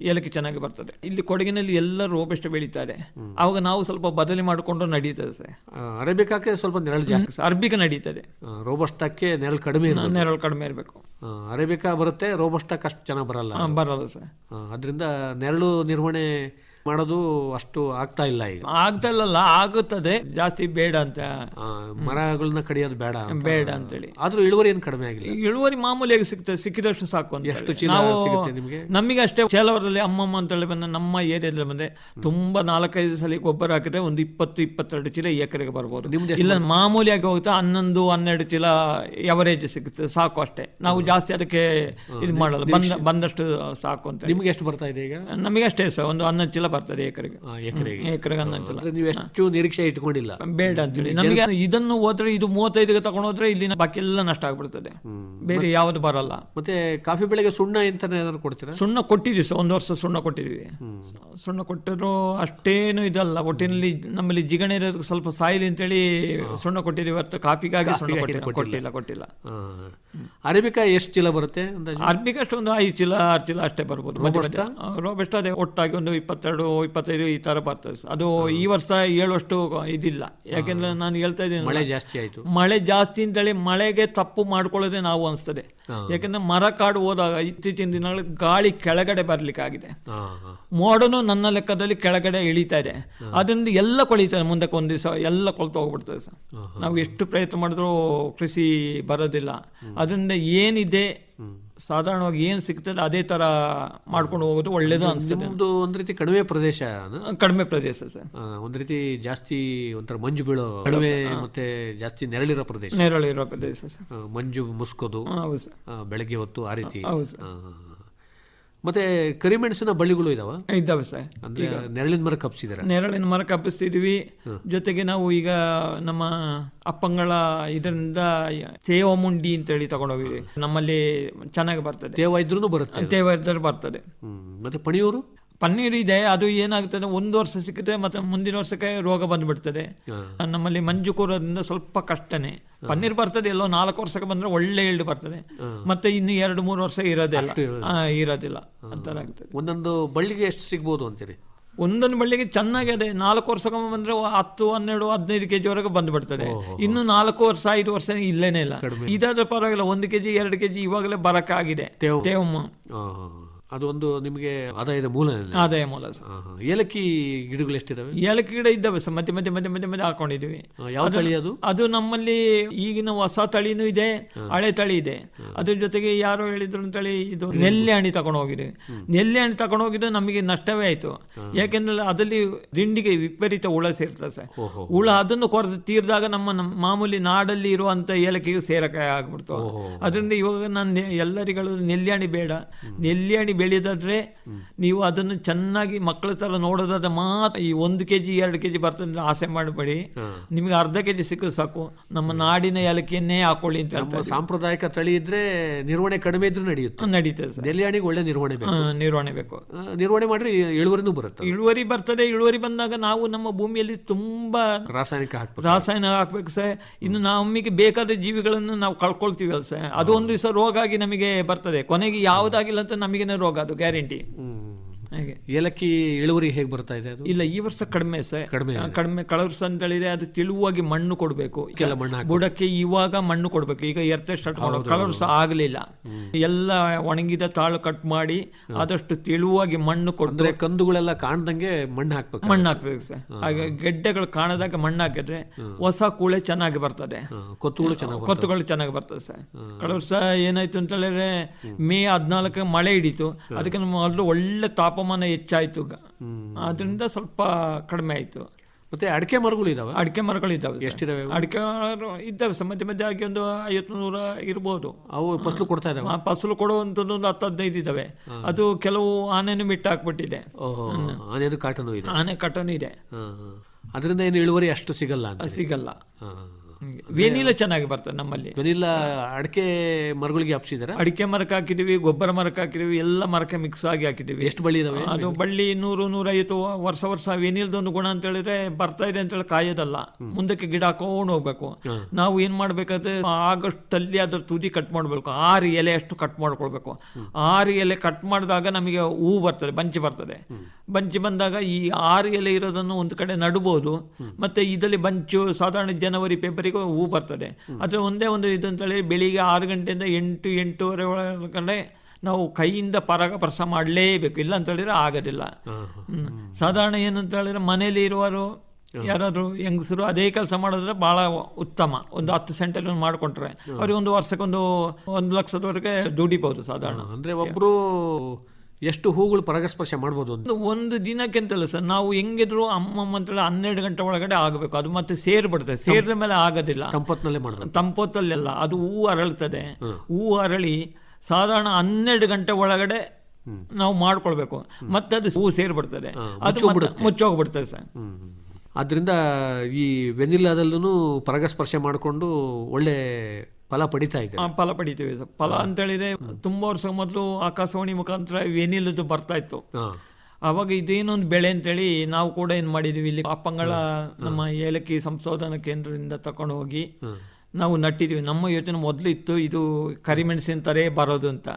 ಏಲಕ್ಕಿ ಚೆನ್ನಾಗಿ ಬರ್ತದೆ. ಇಲ್ಲಿ ಕೊಡಗಿನಲ್ಲಿ ಎಲ್ಲ ರೋಬೆಸ್ಟ್ ಬೆಳೀತಾರೆ. ಅವಾಗ ನಾವು ಸ್ವಲ್ಪ ಬದಲಿ ಮಾಡಿಕೊಂಡು ನಡೀತದೆ ಸರ್. ಅರೇಬಿಕಾಕ್ಕೆ ಸ್ವಲ್ಪ ನೆರಳು ಜಾಸ್ತಿ. ಅರ್ಬಿಕ ನಡೀತದೆ. ರೋಬಸ್ಟಾಕ್ಕೆ ನೆರಳು ಕಡಿಮೆ. ನೆರಳು ಕಡಿಮೆ ಇರಬೇಕು. ಅರೇಬಿಕಾ ಬರುತ್ತೆ ರೋಬಸ್ಟಾಕ್ ಅಷ್ಟು ಚೆನ್ನಾಗಿ ಬರಲ್ಲ. ಬರಲ್ಲ ಸರ್. ಅದರಿಂದ ನೆರಳು ನಿರ್ವಹಣೆ ಮಾಡೋದು ಅಷ್ಟು ಆಗ್ತಾ ಇಲ್ಲ ಈಗ. ಆಗ್ತಾ ಇಲ್ಲಲ್ಲ ಆಗುತ್ತದೆ. ಜಾಸ್ತಿ ಬೇಡ ಅಂತ. ಮರಗಳನ್ನ ಕಡಿಯೋದು ಬೇಡ ಅಂತ. ಬೇಡ ಅಂತೇಳಿ. ಆದ್ರೂ ಇಳುವರಿ ಏನು ಕಡಿಮೆ ಆಗಿಲ್ಲ? ಇಳುವರಿ ಮಾಮೂಲಿಯಾಗಿ ಸಿಗ್ತದೆ? ಸಿಕ್ಕಿದಷ್ಟು ಸಾಕು ಅಂತ ಎಷ್ಟು ಹೇಳಿ. ಚೀಲ ಸಿಗುತ್ತೆ ನಿಮಗೆ? ನಮಗೆ ಅಷ್ಟೇ ಚೇಲವರದಲ್ಲಿ ಅಮ್ಮಮ್ಮ ಅಂತೇಳಿ ಬಂದ ನಮ್ಮ ಏರಿಯಾದಲ್ಲಿ ಬಂದೆ ತುಂಬಾ ನಾಲ್ಕೈದು ಸಲ ಗೊಬ್ಬರ ಹಾಕಿದ್ರೆ ಒಂದು ಇಪ್ಪತ್ತು ಇಪ್ಪತ್ತೆರಡು ಚೀಲ ಎಕರೆಗೆ ಬರ್ಬೋದು. ಇಲ್ಲ ಮಾಮೂಲಿಯಾಗಿ ಹೋಗುತ್ತೆ ಹನ್ನೊಂದು ಹನ್ನೆರಡು ಚೀಲ ಎವರೇಜ್ ಸಿಗುತ್ತೆ. ಸಾಕು ಅಷ್ಟೇ. ನಾವು ಜಾಸ್ತಿ ಅದಕ್ಕೆ ಇದು ಮಾಡಲ್ಲ. ಬಂದ ಬಂದಷ್ಟು ಸಾಕು ಅಂತ ಹೇಳಿ. ನಿಮ್ಗೆ ಎಷ್ಟು ಬರ್ತಾ ಇದೆ ಈಗ? ನಮಗೆ ಅಷ್ಟೇ ಸರ್ ಒಂದು ಹನ್ನೊಂದು ಚೀಲ ಬರ್ತದೆ ಎಕರೆಗೆ. ಎಕರೆಗೆ. ನೀವು ಎಷ್ಟು ನಿರೀಕ್ಷೆ ಇಟ್ಕೊಂಡಿಲ್ಲ. ಬೇಡ ಅಂತೇಳಿ ನಮಗೆ ಇದನ್ನು ಹೋದ್ರೆ ಇದು ಮೂವತ್ತೈದಿಗೆ ತಗೊಂಡು ಹೋದ್ರೆ ಇಲ್ಲಿನ ಬಾಕಿ ಎಲ್ಲ ನಷ್ಟ ಆಗ್ಬಿಡ್ತದೆ. ಬೇರೆ ಯಾವ್ದು ಬರಲ್ಲ. ಮತ್ತೆ ಕಾಫಿ ಬೆಳೆಗೆ ಸುಣ್ಣ ಎಂತಾನೆ ಏನಾದ್ರು ಕೊಡ್ತೀರಾ? ಸುಣ್ಣ ಕೊಟ್ಟಿದ್ವಿ ಸರ್ ಒಂದು ವರ್ಷ ಸುಣ್ಣ ಕೊಟ್ಟಿದ್ವಿ. ಸುಣ್ಣ ಕೊಟ್ಟಿದ್ರು ಅಷ್ಟೇನು ಇದಲ್ಲ. ಒಟ್ಟಿನಲ್ಲಿ ನಮ್ಮಲ್ಲಿ ಜಿಗಣೆ ಇರೋದಕ್ಕೆ ಸ್ವಲ್ಪ ಸಾಯಿಲಿ ಅಂತೇಳಿ ಸುಣ್ಣ ಕೊಟ್ಟಿದ್ದೀವಿ ಇವತ್ತು ಕಾಫಿಗಾಗಿ ಸುಣ್ಣ ಕೊಟ್ಟಿಲ್ಲ. ಕೊಟ್ಟಿಲ್ಲ. ಕೊಟ್ಟಿಲ್ಲ ಅರೇಬಿಕಾ ಎಷ್ಟು ಚೀಲ ಬರುತ್ತೆ ಅಂದಾಜು? ಅಷ್ಟೊಂದು ಅಷ್ಟು ಒಂದು ಐದು ಚೀಲ ಆರು ಚೀಲ ಅಷ್ಟೇ ಬರ್ಬೋದು. ರೋಬೆಸ್ಟ್ ಅದೇ ಒಟ್ಟಾಗಿ ಒಂದು ಇಪ್ಪತ್ತೆರಡು ಇಪ್ಪತ್ತೈದು ಈ ಥರ ಬರ್ತದೆ ಅದು ಈ ವರ್ಷ ಹೇಳುವಷ್ಟು ಇದಿಲ್ಲ. ಯಾಕೆಂದ್ರೆ ನಾನು ಹೇಳ್ತಾ ಇದ್ದೀನಿ ಮಳೆ ಜಾಸ್ತಿ ಆಯಿತು. ಮಳೆ ಜಾಸ್ತಿ ಅಂತೇಳಿ ಮಳೆಗೆ ತಪ್ಪು ಮಾಡ್ಕೊಳ್ಳೋದೆ ನಾವು ಅನಿಸ್ತದೆ. ಯಾಕಂದ್ರೆ ಮರ ಕಾಡು ಹೋದಾಗ ಇತ್ತೀಚಿನ ದಿನಗಳಲ್ಲಿ ಗಾಳಿ ಕೆಳಗಡೆ ಬರಲಿಕ್ಕಾಗಿದೆ. ಮೋಡನು ನನ್ನ ಲೆಕ್ಕದಲ್ಲಿ ಕೆಳಗಡೆ ಇಳಿತಾ ಇದೆ. ಅದರಿಂದ ಎಲ್ಲ ಕೊಳಿತಾರೆ ಮುಂದಕ್ಕೆ ಒಂದು ದಿವಸ ಎಲ್ಲ ಕೊಳ್ತು ಹೋಗ್ಬಿಡ್ತದೆ ಸರ್ ನಾವು ಎಷ್ಟು ಪ್ರಯತ್ನ ಮಾಡಿದ್ರೂ ಕೃಷಿ ಬರೋದಿಲ್ಲ. ಅದರಿಂದ ಏನಿದೆ ಸಾಧಾರಣವಾಗಿ ಏನು ಸಿಗ್ತದೆ ಅದೇ ತರ ಮಾಡ್ಕೊಂಡು ಹೋಗೋದು ಒಳ್ಳೇದು ಅನಿಸ್ತದೆ ಒಂದು ಒಂದು ರೀತಿ ಕಡಿಮೆ ಪ್ರದೇಶ ಅದು. ಕಡಿಮೆ ಪ್ರದೇಶ ಸರ್. ಒಂದು ರೀತಿ ಜಾಸ್ತಿ ಒಂಥರ ಮಂಜು ಬೀಳೋ ಕಡಿಮೆ ಮತ್ತೆ ಜಾಸ್ತಿ ನೆರಳಿರೋ ಪ್ರದೇಶ. ನೆರಳಿರೋ ಪ್ರದೇಶ ಸರ್. ಮಂಜು ಮುಸ್ಕೋದು ಹಾ, ಹೌದು ಸರ್. ಬೆಳಗ್ಗೆ ಹೊತ್ತು ಆ ರೀತಿ. ಹೌದು ಸರ್. ಮತ್ತೆ ಕರಿಮೆಣಸಿನ ಬಳ್ಳಿಗಳು ಇದಾವ? ಇದ್ದಾವೆ ಸರ್. ಅಂದ್ರೆ ನೆರಳಿನ ಮರ ಕಪ್ಸಿದ್ದಾರೆ ನೆರಳಿನ ಮರ ಕಪ್ಪಿಸ್ತಿದ್ವಿ. ಜೊತೆಗೆ ನಾವು ಈಗ ನಮ್ಮ ಅಪ್ಪಂಗಳ ಇದರಿಂದ ಅಂತ ಅಂತೇಳಿ ತಗೊಂಡೋಗಿದ್ವಿ ನಮ್ಮಲ್ಲಿ ಚೆನ್ನಾಗಿ ಬರ್ತದೆ. ತೇವ ಇದ್ರೂ ಬರುತ್ತೆ. ತೇವದಲ್ಲಿ ಬರ್ತದೆ. ಹ್ಮ್. ಮತ್ತೆ ಪಣಿಯೂರು? ಪನ್ನೀರ್ ಇದೆ ಅದು ಏನಾಗ್ತದೆ ಒಂದು ವರ್ಷ ಸಿಕ್ಕಿದ್ರೆ ಮತ್ತೆ ಮುಂದಿನ ವರ್ಷಕ್ಕೆ ರೋಗ ಬಂದ್ಬಿಡ್ತದೆ. ನಮ್ಮಲ್ಲಿ ಮಂಜು ಕೂರೋದ್ರಿಂದ ಸ್ವಲ್ಪ ಕಷ್ಟನೇ. ಪನ್ನೀರ್ ಬರ್ತದೆ ಎಲ್ಲೋ ನಾಲ್ಕು ವರ್ಷಕ್ಕೆ ಬಂದ್ರೆ ಒಳ್ಳೆ ಇಳ್ಳು ಬರ್ತದೆ. ಮತ್ತೆ ಇನ್ನು ಎರಡು ಮೂರು ವರ್ಷ ಇರೋದಿಲ್ಲ. ಇರೋದಿಲ್ಲ. ಅಂತರ ಆಗ್ತದೆ. ಒಂದೊಂದು ಬಳ್ಳಿಗೆ ಎಷ್ಟು ಸಿಗ್ಬೋದು ಅಂತೀರಿ? ಒಂದೊಂದು ಬಳ್ಳಿಗೆ ಚೆನ್ನಾಗಿ ಅದೇ ನಾಲ್ಕು ವರ್ಷಕ್ಕೊಮ್ಮೆ ಬಂದ್ರೆ ಹತ್ತು ಹನ್ನೆರಡು ಹದಿನೈದು ಕೆಜಿ ವರೆಗೆ ಬಂದ್ಬಿಡ್ತದೆ. ಇನ್ನು ನಾಲ್ಕು ವರ್ಷ ಐದು ವರ್ಷ ಇಲ್ಲೇನೆ ಇಲ್ಲ. ಇದಾದ್ರೆ ಪರವಾಗಿಲ್ಲ ಒಂದು ಕೆಜಿ ಎರಡು ಕೆಜಿ ಇವಾಗಲೇ ಬರಕ್ಕಾಗಿದೆ. ತೇವ. ತೇವಮ್ಮ ಅದು ಒಂದು ನಿಮಗೆ ಆದಾಯದ ಮೂಲ ಆದಾಯ ಮೂಲ ಸರ್. ಏಲಕ್ಕಿ ಗಿಡಗಳು ಎಷ್ಟಿದಾವೆ? ಏಲಕ್ಕಿ ಗಿಡ ಇದ್ದಾವೆ ಸರ್. ಮತ್ತೆ ಮತ್ತೆ ಮತ್ತೆ ಮತ್ತೆ ಮತ್ತೆ ಹಾಕೊಂಡಿದ್ದೀವಿ. ಯಾವ ತಳಿ ಅದು? ಅದು ನಮ್ಮಲ್ಲಿ ಈಗಿನ ಹೊಸ ತಳಿನೂ ಇದೆ ಹಳೆ ತಳಿ ಇದೆ. ಅದ್ರ ಜೊತೆಗೆ ಯಾರೋ ಹೇಳಿದ್ರು ತಳಿ ಇದು ನೆಲ್ಲಿ ಹಣ್ಣಿ ತಗೊಂಡು ಹೋಗಿದೆ ನೆಲ್ಲಿ ಹಣ್ಣು ತಗೊಂಡು ಹೋಗಿದ್ದು ನಮಗೆ ನಷ್ಟವೇ ಆಯ್ತು. ಯಾಕೆಂದ್ರೆ ಅದರಲ್ಲಿ ದಿಂಡಿಗೆ ವಿಪರೀತ ಹುಳ ಸೇರ್ತದೆ ಸರ್. ಹುಳ ಅದನ್ನು ಕೊರೆದು ತೀರ್ದಾಗ ನಮ್ಮ ಮಾಮೂಲಿ ನಾಡಲ್ಲಿ ಇರುವಂತ ಏಲಕ್ಕಿಗೂ ಸೇರಕ ಆಗ್ಬಿಡ್ತು. ಅದರಿಂದ ಇವಾಗ ನಾನು ಎಲ್ಲರಿಗಳು ಹಣ್ಣಿ ಬೇಡ. ನೆಲ್ಯಾಣಿ ಬೆಳೆಯೋದಾದ್ರೆ ನೀವು ಅದನ್ನು ಚೆನ್ನಾಗಿ ಮಕ್ಕಳ ಥರ ನೋಡೋದಾದ್ರೆ ಮಾತ್ರ ಈ ಒಂದು ಕೆ ಜಿ ಎರಡು ಕೆ ಜಿ ಬರ್ತದೆ ಆಸೆ ಮಾಡಬೇಡಿ. ನಿಮಗೆ ಅರ್ಧ ಕೆ ಜಿ ಸಿಕ್ಕಿದ್ರೆ ಸಾಕು. ನಮ್ಮ ನಾಡಿನ ಏಲಕ್ಕಿಯನ್ನೇ ಹಾಕೊಳ್ಳಿ ಅಂತ ಹೇಳ್ತಾರೆ ಸಾಂಪ್ರದಾಯಿಕ ತಳಿ ಇದ್ರೆ ನಿರ್ವಹಣೆ ಕಡಿಮೆ ಇದ್ರೂ ನಡೆಯುತ್ತೆ. ನಡೀತದೆ ಸರ್. ನೆಲೆಯಾಣಿಗೆ ಒಳ್ಳೆ ನಿರ್ವಹಣೆ ಬೇಕು. ನಿರ್ವಹಣೆ ಬೇಕು. ನಿರ್ವಹಣೆ ಮಾಡಿ ಇಳುವರಿನೂ ಬರುತ್ತೆ. ಇಳುವರಿ ಬರ್ತದೆ ಇಳುವರಿ ಬಂದಾಗ ನಾವು ನಮ್ಮ ಭೂಮಿಯಲ್ಲಿ ತುಂಬಾ ರಾಸಾಯನಿಕ ಹಾಕ್ಬೇಕು. ರಾಸಾಯನಿಕ ಹಾಕ್ಬೇಕು ಸರ್. ಇನ್ನು ನಮಗೆ ಬೇಕಾದ ಜೀವಿಗಳನ್ನು ನಾವು ಕಳ್ಕೊಳ್ತೀವಲ್ಲ ಸರ್. ಅದು ಒಂದು ದಿವಸ ರೋಗ ಆಗಿ ನಮಗೆ ಬರ್ತದೆ. ಕೊನೆಗೆ ಯಾವುದಾಗಿಲ್ಲ ಅಂತ ನಮಗೇನೆ ರೋಗ ಅದು ಗ್ಯಾರಂಟಿ ಹಾಗೆ. ಏಲಕ್ಕಿ ಇಳುವರಿ ಹೇಗೆ ಬರ್ತಾ ಇದೆ ಅದು? ಇಲ್ಲ ಈ ವರ್ಷ ಕಡಿಮೆ ಸರ್ ಕಡಿಮೆ. ಕಡಿಮೆ ಕಳೆದ ವರ್ಷ ಅಂತ ಹೇಳಿದ್ರೆ ಅದು ತಿಳುವಾಗಿ ಮಣ್ಣು ಕೊಡಬೇಕು. ಕೆಲ ಮಣ್ಣು ಹಾಕ್ಬೇಕು. ಬುಡಕ್ಕೆ ಇವಾಗ ಮಣ್ಣು ಕೊಡಬೇಕು. ಈಗ ಎರ್ತೆ ಸ್ಟಾರ್ಟ್ ಮಾಡೋದು ಕಳೆದ ವರ್ಷ ಆಗಲಿಲ್ಲ. ಎಲ್ಲ ಒಣಗಿದ ತಾಳು ಕಟ್ ಮಾಡಿ ಆದಷ್ಟು ತಿಳುವಾಗಿ ಮಣ್ಣು ಕೊಟ್ಟರೆ ಅಂದ್ರೆ ಕಂದುಗಳೆಲ್ಲ ಕಾಣ್ದಂಗೆ ಮಣ್ಣು ಹಾಕ್ಬೇಕು ಮಣ್ಣು ಹಾಕ್ಬೇಕು ಸರ್ ಹಾಗೆ ಗೆಡ್ಡೆಗಳು ಕಾಣದಾಗ ಮಣ್ಣು ಹಾಕಿದ್ರೆ ಹೊಸ ಕೂಳೆ ಚೆನ್ನಾಗಿ ಬರ್ತದೆ. ಕೊತ್ತುಗಳು ಚೆನ್ನಾಗಿ ಕೊತ್ತುಗಳು ಚೆನ್ನಾಗಿ ಬರ್ತದೆ ಸರ್ ಕಳೆದ ವರ್ಷ ಏನಾಯ್ತು ಅಂತ ಹೇಳಿದ್ರೆ ಮೇ ಹದಿನಾಲ್ಕು ಮಳೆ ಹಿಡಿತು. ಅದಕ್ಕೆ ನಮ್ಮ ಒಳ್ಳೆ ಒಳ್ಳೆ ತಾಪಮಾನ ಹೆಚ್ಚಾಯಿತು ಆದ್ರಿಂದ ಅದರಿಂದ ಸ್ವಲ್ಪ ಕಡಿಮೆ ಆಯಿತು. ಮತ್ತೆ ಅಡಿಕೆ ಮರಗಳು ಇದಾವೆ? ಅಡಿಕೆ ಮರಗಳು ಇದಾವೆ. ಎಷ್ಟಿದಾವೆ? ಅಡಿಕೆ ಮರ ಇದ್ದಾವೆ ಸರ್. ಮಧ್ಯೆ ಮಧ್ಯೆ ಆಗಿ ಒಂದು ಐವತ್ತು ನೂರ ಇರ್ಬೋದು. ಅವು ಫಸಲು ಕೊಡ್ತಾ ಇದಾವೆ? ಆ ಫಸಲು ಕೊಡುವಂಥದ್ದು ಒಂದು ಹತ್ತು ಹದಿನೈದು ಇದಾವೆ. ಅದು ಕೆಲವು ಆನೆನೂ ಬಿಟ್ಟು ಹಾಕ್ಬಿಟ್ಟಿದೆ ಆನೇನು ಕಾಟನು ಇದೆ. ಆನೆ ಕಾಟನು ಇದೆ. ಅದರಿಂದ ಏನು ಇಳುವರಿ ಅಷ್ಟು ಸಿಗಲ್ಲ ಸಿಗಲ್ಲ. ವೇನಿಲ ಚೆನ್ನಾಗಿ ಬರ್ತದೆ ನಮ್ಮಲ್ಲಿ. ವೇನಿಲ್ಲ ಅಡಿಕೆ ಮರಗಳಿಗೆ ಹಬ್ಸಿದಾರೆ ಅಡಿಕೆ ಮರಕ್ಕೆ ಹಾಕಿದೀವಿ ಗೊಬ್ಬರ ಮರಕ್ಕೆ ಹಾಕಿದೀವಿ ಎಲ್ಲ ಮರಕ್ಕೆ ಮಿಕ್ಸ್ ಆಗಿ ಹಾಕಿದೀವಿ ಎಷ್ಟು ಬಳ್ಳಿ ಇದಾವೆ ಅದು ಬಳ್ಳಿ ನೂರು ನೂರೈವತ್ತು ವರ್ಷ ವರ್ಷ ವೆನಿಲ್ದೊಂದು ಗುಣ ಅಂತ ಹೇಳಿದ್ರೆ ಬರ್ತಾ ಇದೆ ಅಂತ ಹೇಳಿ ಕಾಯೋದಲ್ಲ. ಮುಂದಕ್ಕೆ ಗಿಡ ಹಾಕೊಂಡು ಹೋಗ್ಬೇಕು. ನಾವು ಏನ್ ಮಾಡ್ಬೇಕಾದ್ರೆ ಆಗಸ್ಟ್ ಅಲ್ಲಿ ಅದ್ರ ತುದಿ ಕಟ್ ಮಾಡ್ಬೇಕು. ಆರು ಎಲೆ ಅಷ್ಟು ಕಟ್ ಮಾಡ್ಕೊಳ್ಬೇಕು. ಆರು ಎಲೆ ಕಟ್ ಮಾಡಿದಾಗ ನಮಗೆ ಹೂ ಬರ್ತದೆ ಬಂಚಿ ಬರ್ತದೆ. ಬಂಚಿ ಬಂದಾಗ ಈ ಆರು ಎಲೆ ಇರೋದನ್ನು ಒಂದು ಕಡೆ ನಡಬಹುದು ಮತ್ತೆ ಇದರಲ್ಲಿ ಬಂಚು ಸಾಧಾರಣ ಜನವರಿ ಫೆಬ್ರವರಿಗೆ ಹೂ ಬರ್ತದೆ. ಅದು ಒಂದೇ ಒಂದು ಇದು ಅಂತ ಹೇಳಿ ಬೆಳಿಗ್ಗೆ ಆರು ಗಂಟೆಯಿಂದ ಎಂಟು ಎಂಟೂವರೆ ಒಳಗಡೆ ನಾವು ಕೈಯಿಂದ ಪರಾಗಸ್ಪರ್ಶ ಮಾಡಲೇಬೇಕು. ಇಲ್ಲ ಅಂತ ಹೇಳಿದ್ರೆ ಆಗೋದಿಲ್ಲ. ಹ್ಮ್. ಸಾಧಾರಣ ಏನಂತ ಹೇಳಿದ್ರೆ ಮನೇಲಿ ಇರುವರು ಯಾರಾದರೂ ಹೆಂಗಸರು ಅದೇ ಕೆಲಸ ಮಾಡಿದ್ರೆ ಬಹಳ ಉತ್ತಮ. ಒಂದು ಹತ್ತು ಸೆಂಟಲ್ಲಿ ಒಂದು ಮಾಡ್ಕೊಂಡ್ರೆ ಅವ್ರಿಗೆ ಒಂದು ವರ್ಷಕ್ಕೊಂದು ಒಂದು ಲಕ್ಷದವರೆಗೆ ದುಡಿಬಹುದು ಸಾಧಾರಣ. ಅಂದ್ರೆ ಒಬ್ರು ಎಷ್ಟು ಹೂಗಳು ಪರಾಗಸ್ಪರ್ಶ ಮಾಡ್ಬೋದು ಅಂತ. ಒಂದು ದಿನಕ್ಕೆ ಅಂತಲ್ಲ ಸರ್ ನಾವು ಹೆಂಗಿದ್ರು ಅಮ್ಮಮ್ಮ ಅಂತೇಳಿ ಹನ್ನೆರಡು ಗಂಟೆ ಒಳಗಡೆ ಆಗಬೇಕು. ಅದು ಮತ್ತೆ ಸೇರ್ಬಿಡ್ತದೆ ಸೇರಿದ ಮೇಲೆ ಆಗೋದಿಲ್ಲ. ತಂಪತ್ನಲ್ಲೇ ಮಾಡ್ಬೇಕು. ತಂಪೊತ್ತಲ್ಲೆಲ್ಲ ಅದು ಹೂ ಅರಳ್ತದೆ. ಹೂ. ಅರಳಿ ಸಾಧಾರಣ ಹನ್ನೆರಡು ಗಂಟೆ ಒಳಗಡೆ ನಾವು ಮಾಡ್ಕೊಳ್ಬೇಕು. ಮತ್ತೆ ಅದು ಹೂ ಸೇರ್ಬಿಡ್ತದೆ. ಅದು ಮುಚ್ಚೋಗ್ಬಿಡ್ತದೆ ಸರ್. ಆದ್ದರಿಂದ ಈ ವೆನಿಲಾದಲ್ಲೂ ಪರಾಗಸ್ಪರ್ಶ ಮಾಡಿಕೊಂಡು ಒಳ್ಳೆ ಫಲ ಪಡಿತಾ ಇದೆ ಆ, ಫಲ ಪಡಿತೀವಿ ಸರ್. ಫಲ ಅಂತ ಹೇಳಿದ್ರೆ ತುಂಬಾ ವರ್ಷ ಮೊದಲು ಆಕಾಶವಾಣಿ ಮುಖಾಂತರ ವೆನಿಲದು ಬರ್ತಾ ಇತ್ತು. ಅವಾಗ ಇದೇನೊಂದು ಬೆಳೆ ಅಂತೇಳಿ ನಾವು ಕೂಡ ಏನು ಮಾಡಿದೀವಿ ಇಲ್ಲಿ ಅಪ್ಪಂಗಳ ನಮ್ಮ ಏಲಕ್ಕಿ ಸಂಶೋಧನಾ ಕೇಂದ್ರದಿಂದ ತಕೊಂಡು ಹೋಗಿ ನಾವು ನಟ್ಟಿದೀವಿ. ನಮ್ಮ ಯೋಚನೆ ಮೊದಲು ಇತ್ತು ಇದು ಕರಿಮೆಣಸಿನ ತರೇ ಬರೋದು ಅಂತ.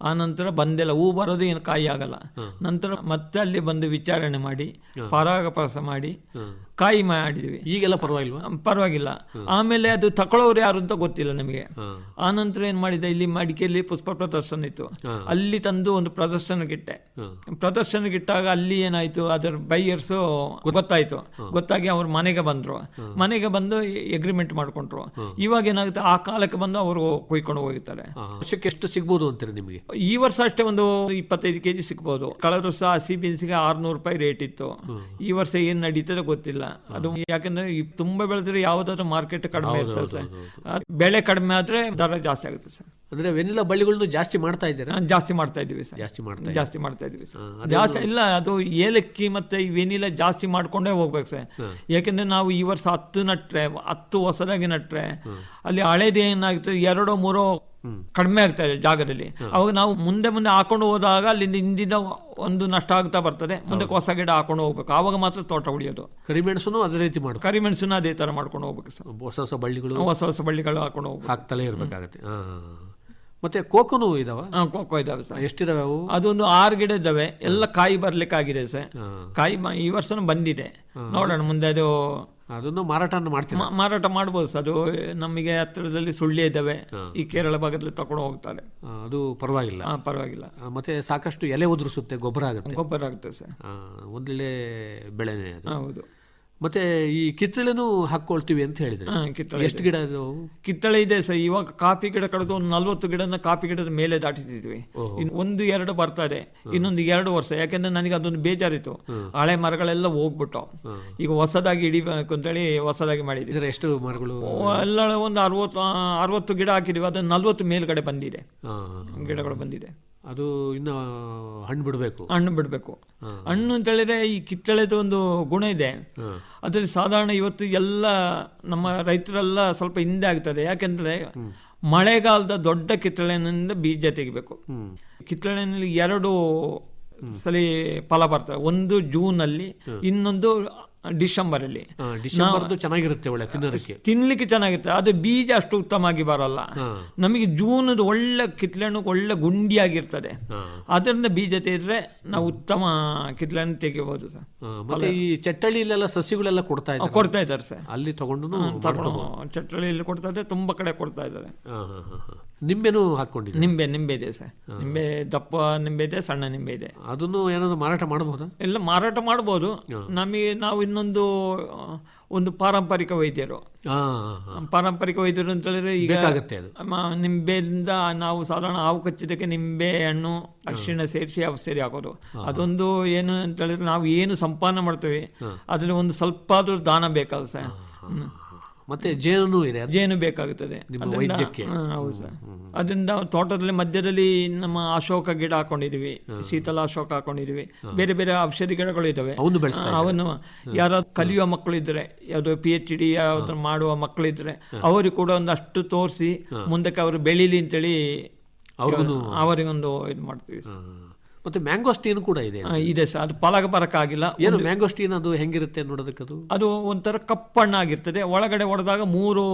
ಆ ನಂತರ ಬಂದೆಲ್ಲ. ಹೂ ಬರೋದು ಏನು ಕಾಯಿ ಆಗಲ್ಲ. ನಂತರ ಮತ್ತೆ ಅಲ್ಲಿ ಬಂದು ವಿಚಾರಣೆ ಮಾಡಿ ಪರಾಗಸ್ಪರ್ಶ ಮಾಡಿ ಕಾಯಿ ಮಾಡಿದ್ವಿ. ಈಗೆಲ್ಲ ಪರವಾಗಿಲ್ವಾ? ಪರವಾಗಿಲ್ಲ. ಆಮೇಲೆ ಅದು ತಗೊಳ್ಳೋರು ಯಾರು ಅಂತ ಗೊತ್ತಿಲ್ಲ ನಮಗೆ. ಆನಂತರ ಏನು ಮಾಡಿದೆ ಇಲ್ಲಿ ಮಡಿಕೆಯಲ್ಲಿ ಪುಷ್ಪ ಪ್ರದರ್ಶನ ಇತ್ತು. ಅಲ್ಲಿ ತಂದು ಒಂದು ಪ್ರದರ್ಶನಕ್ಕಿಟ್ಟೆ ಪ್ರದರ್ಶನಕ್ಕಿಟ್ಟಾಗ ಅಲ್ಲಿ ಏನಾಯ್ತು ಅದರ ಬೈಯರ್ಸ್ ಗೊತ್ತಾಯ್ತು. ಗೊತ್ತಾಗಿ ಅವ್ರ ಮನೆಗೆ ಬಂದ್ರು. ಮನೆಗೆ ಬಂದು ಎಗ್ರಿಮೆಂಟ್ ಮಾಡ್ಕೊಂಡ್ರು. ಇವಾಗ ಏನಾಗುತ್ತೆ ಆ ಕಾಲಕ್ಕೆ ಬಂದು ಅವರು ಕೊಯ್ಕೊಂಡು ಹೋಗಿರ್ತಾರೆ. ವರ್ಷಕ್ಕೆ ಎಷ್ಟು ಸಿಗ್ಬೋದು ಅಂತಾರೆ ನಿಮಗೆ? ಈ ವರ್ಷ ಅಷ್ಟೇ ಒಂದು ಇಪ್ಪತ್ತೈದು ಕೆಜಿ ಸಿಗ್ಬೋದು. ಕಳೆದ ವರ್ಷ ಹಸಿ ಬೀನ್ಸಿಗೆ ಆರ್ನೂರು ರೂಪಾಯಿ ರೇಟ್ ಇತ್ತು. ಈ ವರ್ಷ ಏನ್ ನಡೀತದೆ ಗೊತ್ತಿಲ್ಲ. ಅದು ಯಾಕಂದ್ರೆ ತುಂಬಾ ಬೆಳೆದ್ರೆ ಯಾವ್ದಾದ್ರು ಮಾರ್ಕೆಟ್ ಕಡಿಮೆ ಇರ್ತದೆ ಸರ್. ಬೆಳೆ ಕಡಿಮೆ ಆದ್ರೆ ದರ ಜಾಸ್ತಿ ಆಗುತ್ತೆ ಸರ್. ಅಂದ್ರೆ ವೆನಿಲಾ ಬಳ್ಳಿಗಳನ್ನು ಜಾಸ್ತಿ ಮಾಡ್ತಾ ಇದ್ದೀರಾ? ನಾನ್ ಜಾಸ್ತಿ ಮಾಡ್ತಾ ಇದ್ದೀವಿ ಸರ್. ಜಾಸ್ತಿ ಮಾಡ್ತಾ ಜಾಸ್ತಿ ಮಾಡ್ತಾ ಇದ್ದೀವಿ ಸರ್. ಜಾಸ್ತಿ ಇಲ್ಲ ಅದು ಏಲಕ್ಕಿ ಮತ್ತೆ ಈ ವೆನಿಲಾ ಜಾಸ್ತಿ ಮಾಡ್ಕೊಂಡೇ ಹೋಗ್ಬೇಕು ಸರ್. ಯಾಕೆಂದ್ರೆ ನಾವು ಈ ವರ್ಷ ಹತ್ತು ನಟ್ರೆ ಹತ್ತು ಹೊಸದಾಗಿ ನಟ್ರೆ ಅಲ್ಲಿ ಹಳೇದು ಏನಾಗುತ್ತೆ ಎರಡೋ ಮೂರು ಕಡಿಮೆ ಆಗ್ತಾ ಇದೆ ಜಾಗದಲ್ಲಿ. ಅವಾಗ ನಾವು ಮುಂದೆ ಮುಂದೆ ಹಾಕೊಂಡು ಹೋದಾಗ ಅಲ್ಲಿಂದ ಹಿಂದಿನ ಒಂದು ನಷ್ಟ ಆಗ್ತಾ ಬರ್ತದೆ. ಮುಂದಕ್ಕೆ ಹೊಸ ಗಿಡ ಹಾಕೊಂಡು ಹೋಗ್ಬೇಕು. ಆವಾಗ ಮಾತ್ರ ತೋಟ ಉಳಿಯೋದು. ಕರಿಮೆಣಸು ಅದೇ ರೀತಿ ಮಾಡಿ ಕರಿಮೆಣಸನ್ನು ಅದೇ ತರ ಮಾಡ್ಕೊಂಡು ಹೋಗ್ಬೇಕು ಸರ್. ಹೊಸ ಹೊಸ ಬಳ್ಳಿಗಳು ಹೊಸ ಹೊಸ ಬಳ್ಳಿಗಳು ಹಾಕೊಂಡು ಹೋಗ್ಬೇಕು. ಹಾಕ್ತಲೇ ಇರ್ಬೇಕಾಗತ್ತೆ. ಮತ್ತೆ ಕೋಕೋನು ಇದಾವೆ? ಕೋಕೋ ಇದಾವೆ ಸರ್. ಎಷ್ಟಿದಾವೆ ಅವು ಅದೊಂದು ಆರು ಗಿಡ ಇದ್ದಾವೆ. ಎಲ್ಲ ಕಾಯಿ ಬರ್ಲಿಕ್ಕಾಗಿದೆ ಸರ್. ಕಾಯಿ ಈ ವರ್ಷನೂ ಬಂದಿದೆ. ನೋಡೋಣ ಮುಂದೆ ಅದು ಅದನ್ನು ಮಾರಾಟ ಮಾಡ್ತೀವಿ ಮಾರಾಟ ಮಾಡ್ಬೋದು ಸರ್. ಅದು ನಮಗೆ ಹತ್ತಿರದಲ್ಲಿ ಸುಳ್ಳಿ ಇದ್ದಾವೆ. ಈ ಕೇರಳ ಭಾಗದಲ್ಲಿ ತಗೊಂಡು ಹೋಗ್ತಾರೆ. ಅದು ಪರವಾಗಿಲ್ಲ. ಪರವಾಗಿಲ್ಲ. ಮತ್ತೆ ಸಾಕಷ್ಟು ಎಲೆ ಉದುರಿಸುತ್ತೆ ಗೊಬ್ಬರ ಆಗುತ್ತೆ. ಗೊಬ್ಬರ ಆಗುತ್ತೆ ಸರ್. ಒಳ್ಳೆ ಬೆಳೆನೇ ಹೌದು. ಮತ್ತೆ ಈ ಕಿತ್ತಳೆನೂ ಹಾಕೊಳ್ತೀವಿ ಅಂತ ಹೇಳಿದ್ರೆ. ಕಿತ್ತಳೆ ಎಷ್ಟು ಗಿಡ ಅದು? ಕಿತ್ತಳೆ ಇದೆ ಸರ್. ಇವಾಗ ಕಾಫಿ ಗಿಡ ಕಳೆದು ಒಂದು ನಲ್ವತ್ತು ಗಿಡನ ಕಾಫಿ ಗಿಡದ ಮೇಲೆ ದಾಟಿದ್ವಿ ಒಂದು ಎರಡು ಬರ್ತಾರೆ ಇದೆ. ಇನ್ನೊಂದು ಎರಡು ವರ್ಷ. ಯಾಕೆಂದ್ರೆ ನನಗೆ ಅದೊಂದು ಬೇಜಾರಿತ್ತು. ಹಳೆ ಮರಗಳೆಲ್ಲ ಹೋಗ್ಬಿಟ್ಟು. ಈಗ ಹೊಸದಾಗಿ ಹಿಡಿಬೇಕು ಅಂತೇಳಿ ಹೊಸದಾಗಿ ಮಾಡಿದ್ವಿ ಎಷ್ಟು ಮರಗಳು? ಎಲ್ಲ ಒಂದು ಅರವತ್ತು ಅರವತ್ತು ಗಿಡ ಹಾಕಿದೀವಿ ಅದನ್ನ ನಲ್ವತ್ತು ಮೇಲ್ಗಡೆ ಬಂದಿದೆ. ಗಿಡಗಳು ಬಂದಿದೆ. ಅದು ಇನ್ನು ಹಣ್ಣು ಬಿಡಬೇಕು. ಹಣ್ಣು ಬಿಡಬೇಕು. ಹಣ್ಣು ಅಂತ ಹೇಳಿದ್ರೆ ಈ ಕಿತ್ತಳೆದು ಒಂದು ಗುಣ ಇದೆ. ಅದರಲ್ಲಿ ಸಾಧಾರಣ ಇವತ್ತು ಎಲ್ಲ ನಮ್ಮ ರೈತರೆಲ್ಲ ಸ್ವಲ್ಪ ಹಿಂದೆ ಆಗ್ತದೆ. ಯಾಕೆಂದ್ರೆ ಮಳೆಗಾಲದ ದೊಡ್ಡ ಕಿತ್ತಳೆನಿಂದ ಬೀಜ ತೆಗಿಬೇಕು. ಕಿತ್ತಳೆನಲ್ಲಿ ಎರಡು ಸಲಿ ಫಲ ಬರ್ತವೆ ಒಂದು ಜೂನಲ್ಲಿ ಇನ್ನೊಂದು ಡಿಸೆಂಬರಲ್ಲಿ ಡಿಸೆಂಬರ್ದು ಚೆನ್ನಾಗಿರುತ್ತೆ ಒಳ್ಳೆ ತಿನ್ನೋದಕ್ಕೆ. ತಿನ್ಲಿಕ್ಕೆ ಚೆನ್ನಾಗಿರುತ್ತೆ. ಅದು ಬೀಜ ಅಷ್ಟು ಉತ್ತಮವಾಗಿ ಬರಲ್ಲ. ನಮಗೆ ಜೂನದ ಒಳ್ಳೆ ಕಿತ್ಲೆಣ್ಣು ಒಳ್ಳೆ ಗುಂಡಿಯಾಗಿರ್ತದೆ. ಅದರಿಂದ ಬೀಜ ತೆಗೆದ್ರೆ ನಾವು ಉತ್ತಮ ಕಿತ್ಲೆಣ್ಣು ತೆಗಿಬಹುದು ಸರ್. ಮತ್ತೆ ಈ ಚಟ್ಟಳಿಲೆಲ್ಲ ಸಸಿಗಳೆಲ್ಲ ಕೊಡ್ತಾ ಇದ್ದಾರೆ. ಕೊಡ್ತಾ ಇದ್ದಾರೆ ಸರ್. ಅಲ್ಲಿ ತಗೊಂಡು ಚಟ್ಟಳಿಯಲ್ಲಿ ಕೊಡ್ತಾ ಇದ್ದಾರೆ ತುಂಬಾ ಕಡೆ ಕೊಡ್ತಾ ಇದ್ದಾರೆ. ನಿಂಬೆನೂ ಹಾಕೊಂಡಿದ್ದೀವಿ ನಿಂಬೆ ನಿಂಬೆ ಇದೆ ಸರ್. ನಿಂಬೆ ದಪ್ಪ ನಿಂಬೆ ಇದೆ ಸಣ್ಣ ನಿಂಬೆ ಇದೆ. ಅದನ್ನು ಏನಾದ್ರು ಮಾರಾಟ ಮಾಡಬಹುದು ಎಲ್ಲ ಮಾರಾಟ ಮಾಡಬಹುದು ನಮಗೆ ನಾವು ಇನ್ನೊಂದು ಆ, ಒಂದು ಪಾರಂಪರಿಕ ವೈದ್ಯರು. ಪಾರಂಪರಿಕ ವೈದ್ಯರು ಅಂತ ಹೇಳಿದ್ರೆ ಈಗ ಅದು. ನಿಂಬೆಯಿಂದ ನಾವು ಸಾಧಾರಣ ಹಾವು ಕಚ್ಚಿದ್ದಕ್ಕೆ ನಿಂಬೆ ಹಣ್ಣು ಅರಿಶಿಣ ಸೇರಿಸಿ ಸೇರಿ ಹಾಕೋದು. ಅದೊಂದು ಏನು ಅಂತ ಹೇಳಿದ್ರೆ ನಾವು ಏನು ಸಂಪಾದನೆ ಮಾಡ್ತೇವೆ ಅದರಲ್ಲಿ ಒಂದು ಸ್ವಲ್ಪ ಆದ್ರೂ ದಾನ ಬೇಕಲ್ಸ ಸರ್ ಹ್ಮ್. ಮತ್ತೆ ಜೇನು ಇದೆ. ಜೇನು ಬೇಕಾಗುತ್ತದೆ. ನಿಮ್ಮ ಅದರಿಂದ- ವೈದ್ಯಕ್ಕೆ? ಹೌದು ಸರ್. ಅದರಿಂದ ತೋಟದಲ್ಲಿ ಮಧ್ಯದಲ್ಲಿ ನಮ್ಮ ಅಶೋಕ ಗಿಡ ಹಾಕೊಂಡಿದೀವಿ. ಶೀತಲ ಅಶೋಕ ಹಾಕೊಂಡಿದೀವಿ. ಬೇರೆ ಬೇರೆ ಔಷಧಿ ಗಿಡಗಳು ಇದಾವೆ. ಅವನು ಯಾರಾದ್ರೂ ಅವನ್ನು ಯಾರಾದ್ರು ಕಲಿಯುವ ಮಕ್ಕಳು ಇದ್ರೆ ಯಾವ್ದು ಪಿ ಎಚ್ ಡಿ ಯಾವ್ದು ಮಾಡುವ ಮಕ್ಕಳು ಇದ್ರೆ ಅವರಿಗೆ ಕೂಡ ಒಂದಷ್ಟು ತೋರಿಸಿ ಮುಂದಕ್ಕೆ ಅವರು ಬೆಳೀಲಿ ಅಂತೇಳಿ ಅವರಿಗೊಂದು ಇದು ಮಾಡ್ತೀವಿ. ಮತ್ತೆ ಮ್ಯಾಂಗೋಸ್ಟೀನ್ ಕೂಡ ಇದೆ ಇದೆ ಸರ್. ಅದು ಪಲಕ ಪರಕ ಆಗಿಲ್ಲ ಏನು ಮ್ಯಾಂಗೋಸ್ಟೀನ್ ಅದು ಹೆಂಗಿರುತ್ತೆ ನೋಡೋದಕ್ಕೆ ಅದು? ಅದು ಒಂಥರ ಕಪ್ಪಣ್ಣಾಗಿರ್ತದೆ. ಒಳಗಡೆ ಹೊಡೆದಾಗ ಮೂರು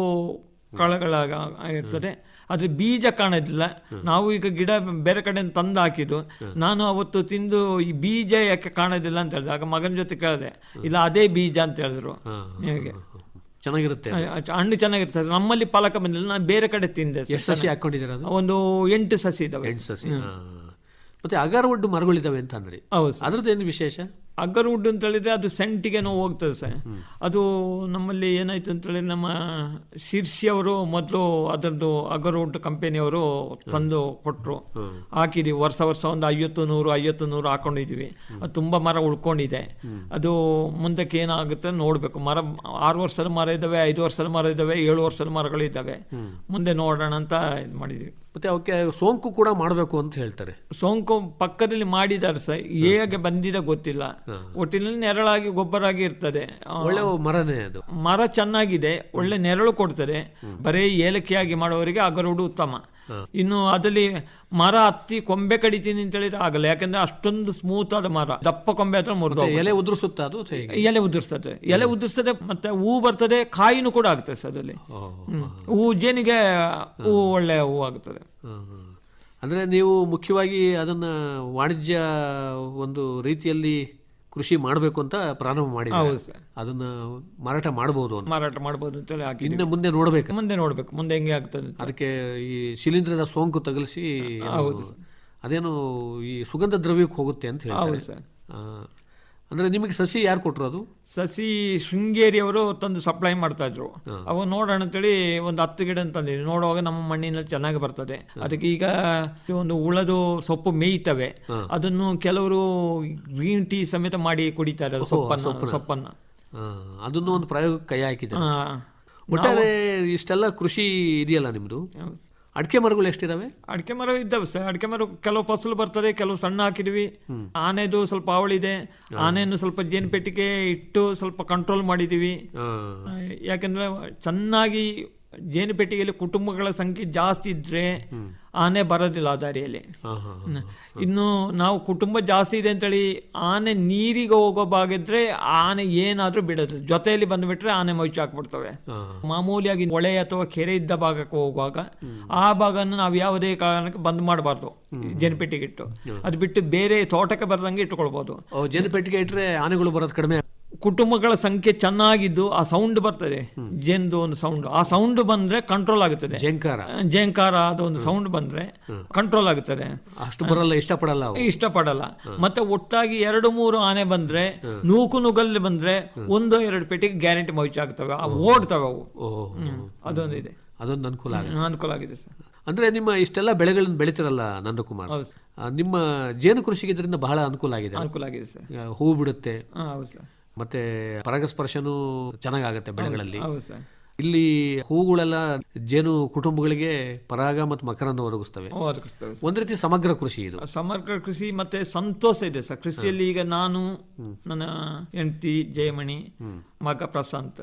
ಕಳಗಳಾಗ ಇರ್ತದೆ. ಅದ್ರ ಬೀಜ ಕಾಣೋದಿಲ್ಲ. ನಾವು ಈಗ ಗಿಡ ಬೇರೆ ಕಡೆ ತಂದು ಹಾಕಿದ್ದು. ನಾನು ಅವತ್ತು ತಿಂದು ಈ ಬೀಜ ಯಾಕೆ ಕಾಣೋದಿಲ್ಲ ಅಂತ ಹೇಳಿದೆ. ಆಗ ಮಗನ ಜೊತೆ ಕೇಳಿದೆ. ಇಲ್ಲ ಅದೇ ಬೀಜ ಅಂತ ಹೇಳಿದ್ರು. ಹೇಗೆ? ಚೆನ್ನಾಗಿರುತ್ತೆ ಅದು. ಹಣ್ಣು ಚೆನ್ನಾಗಿರ್ತದೆ ನಮ್ಮಲ್ಲಿ ಪಾಲಕ ಬಂದಿಲ್ಲ. ನಾನು ಬೇರೆ ಕಡೆ ತಿಂದೆ. ಎಷ್ಟು ಸಸಿ ಹಾಕೊಂಡಿದ್ದೀರ ಅದು? ಒಂದು ಎಂಟು ಸಸಿ ಇದಾವೆ ಎಂಟು ಸಸಿ. ಮತ್ತೆ ಅಗರ್ವುಡ್ ಮರಗಳಿದ್ದಾವೆ ಮರಗಳಿದಾವೆ ಅಂತ ಅಂದ್ರಿ ಹೌದು. ಅದ್ರದ್ದೇನು ವಿಶೇಷ? ಅಗರ್ವುಡ್ ಅಂತ ಹೇಳಿದ್ರೆ ಅದು ಸೆಂಟಿಗೆ ನೋವು ಹೋಗ್ತದೆ ಸರ್. ಅದು ನಮ್ಮಲ್ಲಿ ಏನಾಯ್ತು ಅಂತ ಹೇಳಿದ್ರೆ ನಮ್ಮ ಶಿರ್ಷಿಯವರು ಮೊದಲು ಅದರದ್ದು ಅಗರ್ವುಡ್ ಕಂಪನಿಯವರು ತಂದು ಕೊಟ್ಟರು ಹಾಕಿದೀವಿ. ವರ್ಷ ವರ್ಷ ಒಂದು ಐವತ್ತು ನೂರು ಐವತ್ತು ನೂರು ಹಾಕೊಂಡಿದೀವಿ. ಅದು ತುಂಬ ಮರ ಉಳ್ಕೊಂಡಿದೆ. ಅದು ಮುಂದಕ್ಕೆ ಏನಾಗುತ್ತೆ ನೋಡಬೇಕು. ಮರ ಆರು ವರ್ಷದ ಮರ ಇದ್ದಾವೆ ಐದು ವರ್ಷದ ಮರ ಇದ್ದಾವೆ ಏಳು ವರ್ಷದ ಮರಗಳಿದ್ದಾವೆ. ಮುಂದೆ ನೋಡೋಣ ಅಂತ ಇದು ಮಾಡಿದ್ವಿ. ಮತ್ತೆ ಅವಕ್ಕೆ ಸೋಂಕು ಕೂಡ ಮಾಡಬೇಕು ಅಂತ ಹೇಳ್ತಾರೆ. ಸೋಂಕು ಪಕ್ಕದಲ್ಲಿ ಮಾಡಿದ್ದಾರೆ ಸರ್. ಹೇಗೆ ಬಂದಿದೆ ಗೊತ್ತಿಲ್ಲ. ಒಟ್ಟಿನಲ್ಲಿ ನೆರಳಾಗಿ ಗೊಬ್ಬರ ಆಗಿ ಇರ್ತದೆ ಒಳ್ಳೆ ಮರನೇ ಅದು. ಮರ ಚೆನ್ನಾಗಿದೆ ಒಳ್ಳೆ ನೆರಳು ಕೊಡ್ತದೆ. ಬರೀ ಏಲಕ್ಕಿಯಾಗಿ ಮಾಡುವವರಿಗೆ ಅಗರುಡು ಉತ್ತಮ. ಇನ್ನು ಅದರಲ್ಲಿ ಮರ ಹತ್ತಿ ಕೊಂಬೆ ಕಡಿತೀನಿ ಅಂತ ಹೇಳಿದ್ರೆ ಆಗಲ್ಲ. ಯಾಕಂದ್ರೆ ಅಷ್ಟೊಂದು ಸ್ಮೂತ್ ಆದ ಮರ. ದಪ್ಪ ಕೊಂಬೆ ಹತ್ರ ಮುರಿದ ಎಲೆ ಉದುರಿಸುತ್ತೆ ಅದು ಎಲೆ ಉದುರಿಸ್ತದೆ ಎಲೆ ಉದುರಿಸ್ತದೆ ಮತ್ತೆ ಹೂ ಬರ್ತದೆ ಕಾಯಿನೂ ಕೂಡ ಆಗ್ತದೆ ಸರ್ ಅದರಲ್ಲಿ. ಹ್ಮ್. ಹೂ ಜೇನಿಗೆ ಹೂ ಒಳ್ಳೆ ಹೂ ಆಗ್ತದೆ. ಅಂದ್ರೆ ನೀವು ಮುಖ್ಯವಾಗಿ ಅದನ್ನ ವಾಣಿಜ್ಯ ಒಂದು ರೀತಿಯಲ್ಲಿ ಕೃಷಿ ಮಾಡಬೇಕು ಅಂತ ಪ್ರಾರಂಭ ಮಾಡಿ ಅದನ್ನ ಮಾರಾಟ ಮಾಡಬಹುದು ಅಂತ. ಮಾರಾಟ ಮಾಡಬಹುದು ಅಂತೇಳಿ ಹಾಕಿ ಇನ್ನು ಮುಂದೆ ನೋಡಬೇಕು. ಮುಂದೆ ನೋಡಬೇಕು. ಮುಂದೆ ಹೆಂಗೆ ಆಗ್ತದೆ ಅದಕ್ಕೆ ಈ ಶಿಲೀಂಧ್ರದ ಸೋಂಕು ತಗಲಿಸಿ ಅದೇನು ಈ ಸುಗಂಧ ದ್ರವ್ಯಕ್ಕೆ ಹೋಗುತ್ತೆ ಅಂತ ಹೇಳ್ತಾರೆ. ಅಂದ್ರೆ ನಿಮಗೆ ಸಸಿ ಯಾರು ಕೊಟ್ಟರು ಅದು? ಸಸಿ ಶೃಂಗೇರಿಯವರು ತಂದು ಸಪ್ಲೈ ಮಾಡ್ತಾ ಇದ್ರು. ಅವಾಗ ನೋಡೋಣ ಅಂತೇಳಿ ಒಂದು ಹತ್ತು ಗಿಡ ತಂದಿದ್ವಿ ನೋಡುವಾಗ ನಮ್ಮ ಮಣ್ಣಿನಲ್ಲಿ ಚೆನ್ನಾಗಿ ಬರ್ತದೆ. ಅದಕ್ಕೆ ಈಗ ಒಂದು ಉಳದು ಸೊಪ್ಪು ಮೇಯ್ತವೆ. ಅದನ್ನು ಕೆಲವರು ಗ್ರೀನ್ ಟೀ ಸಮೇತ ಮಾಡಿ ಕುಡಿತಾರೆ ಸೊಪ್ಪನ್ನು ಸೊಪ್ಪನ್ನ. ಅದನ್ನು ಒಂದು ಪ್ರಯೋಗ ಕೈ ಹಾಕಿದೆ ಒಟ್ಟಾರೆ ಇಷ್ಟೆಲ್ಲ ಕೃಷಿ ಇದೆಯಲ್ಲ ನಿಮ್ದು? ಅಡಿಕೆ ಮರಗಳು ಎಷ್ಟಿದಾವೆ? ಅಡಿಕೆ ಮರ ಇದ್ದಾವೆ ಸರ್. ಅಡಿಕೆ ಮರ ಕೆಲವು ಫಸಲು ಬರ್ತದೆ ಕೆಲವು ಸಣ್ಣ ಹಾಕಿದ್ವಿ. ಆನೆದು ಸ್ವಲ್ಪ ಅವಳಿದೆ. ಆನೆಯನ್ನು ಸ್ವಲ್ಪ ಜೇನು ಪೆಟ್ಟಿಗೆ ಇಟ್ಟು ಸ್ವಲ್ಪ ಕಂಟ್ರೋಲ್ ಮಾಡಿದೀವಿ ಯಾಕಂದ್ರೆ ಚೆನ್ನಾಗಿ ಜೇನು ಪೆಟ್ಟಿಗೆಯಲ್ಲಿ ಕುಟುಂಬಗಳ ಸಂಖ್ಯೆ ಜಾಸ್ತಿ ಇದ್ರೆ ಆನೆ ಬರೋದಿಲ್ಲ ಆ ದಾರಿಯಲ್ಲಿ. ಇನ್ನು ನಾವು ಕುಟುಂಬ ಜಾಸ್ತಿ ಇದೆ ಅಂತೇಳಿ ಆನೆ ನೀರಿಗೆ ಹೋಗೋ ಭಾಗ ಇದ್ರೆ ಆನೆ ಏನಾದರೂ ಬಿಡೋದು. ಜೊತೆಯಲ್ಲಿ ಬಂದುಬಿಟ್ರೆ ಆನೆ ಮೊಯ್ಚು ಹಾಕ್ಬಿಡ್ತವೆ. ಮಾಮೂಲಿಯಾಗಿ ಹೊಳೆ ಅಥವಾ ಕೆರೆ ಇದ್ದ ಭಾಗಕ್ಕೆ ಹೋಗುವಾಗ ಆ ಭಾಗನ ನಾವು ಯಾವುದೇ ಕಾರಣಕ್ಕೆ ಬಂದ್ ಮಾಡಬಾರ್ದು. ಜೇನುಪೆಟ್ಟಿಗಿಟ್ಟು ಅದು ಬಿಟ್ಟು ಬೇರೆ ತೋಟಕ್ಕೆ ಬರದಂಗೆ ಇಟ್ಕೊಳ್ಬೋದು. ಜೇನುಪೆಟ್ಟಿಗೆ ಇಟ್ಟರೆ ಇಟ್ರೆ ಆನೆಗಳು ಬರೋದು ಕಡಿಮೆ ಕುಟುಂಬಗಳ ಸಂಖ್ಯೆ ಚೆನ್ನಾಗಿದ್ದು ಆ ಸೌಂಡ್ ಬರ್ತದೆ. ಜೇನ್ದು ಒಂದು ಸೌಂಡ್ ಆ ಸೌಂಡ್ ಬಂದ್ರೆ ಕಂಟ್ರೋಲ್ ಆಗುತ್ತದೆ. ಜೇಂಕಾರ. ಜೇಂಕಾರ ಅದು ಒಂದು ಸೌಂಡ್ ಬಂದ್ರೆ ಕಂಟ್ರೋಲ್ ಆಗುತ್ತದೆ. ಅಷ್ಟು ಬರಲ್ಲ ಇಷ್ಟಪಡಲ್ಲ ಇಷ್ಟಪಡಲ್ಲ. ಮತ್ತೆ ಒಟ್ಟಾಗಿ ಎರಡು ಮೂರು ಆನೆ ಬಂದ್ರೆ ನೂಕು ನುಗಲ್ಲಿ ಬಂದ್ರೆ ಒಂದು ಎರಡು ಪೆಟ್ಟಿಗೆ ಗ್ಯಾರಂಟಿ ಮೌಚ್ ಆಗ್ತವೆ. ಆ ಓಡ್ತವೆ ಅವು. ಅದೊಂದು ಇದೆ. ಅದೊಂದು ಅನುಕೂಲ ಅನುಕೂಲ ಆಗಿದೆ ಸರ್. ಅಂದ್ರೆ ನಿಮ್ಮ ಇಷ್ಟೆಲ್ಲ ಬೆಳೆಗಳನ್ನ ಬೆಳಿತಿರಲ್ಲ ನಂದಕುಮಾರ್. ನಿಮ್ಮ ಜೇನು ಕೃಷಿಗೆ ಇದರಿಂದ ಬಹಳ ಅನುಕೂಲ ಆಗಿದೆ. ಅನುಕೂಲ ಆಗಿದೆ ಸರ್. ಹೂ ಬಿಡುತ್ತೆ. ಹೌದು ಸರ್. ಮತ್ತೆ ಪರಾಗಸ್ಪರ್ಶನೂ ಚೆನ್ನಾಗಾಗುತ್ತೆ ಬೆಳೆಗಳಲ್ಲಿ. ಇಲ್ಲಿ ಹೂಗಳೆಲ್ಲ ಜೇನು ಕುಟುಂಬಗಳಿಗೆ ಪರಾಗ ಮತ್ತು ಮಕರಂದ ಒದಗಿಸ್ತವೆ. ಒಂದ್ ರೀತಿ ಸಮಗ್ರ ಕೃಷಿ ಇದು. ಸಮಗ್ರ ಕೃಷಿ ಮತ್ತೆ ಸಂತೋಷ ಇದೆ ಸರ್. ಕೃಷಿಯಲ್ಲಿ ಈಗ ನಾನು ನನ್ನ ಹೆಂಡತಿ ಜಯಮಣಿ ಮಗ ಪ್ರಶಾಂತ್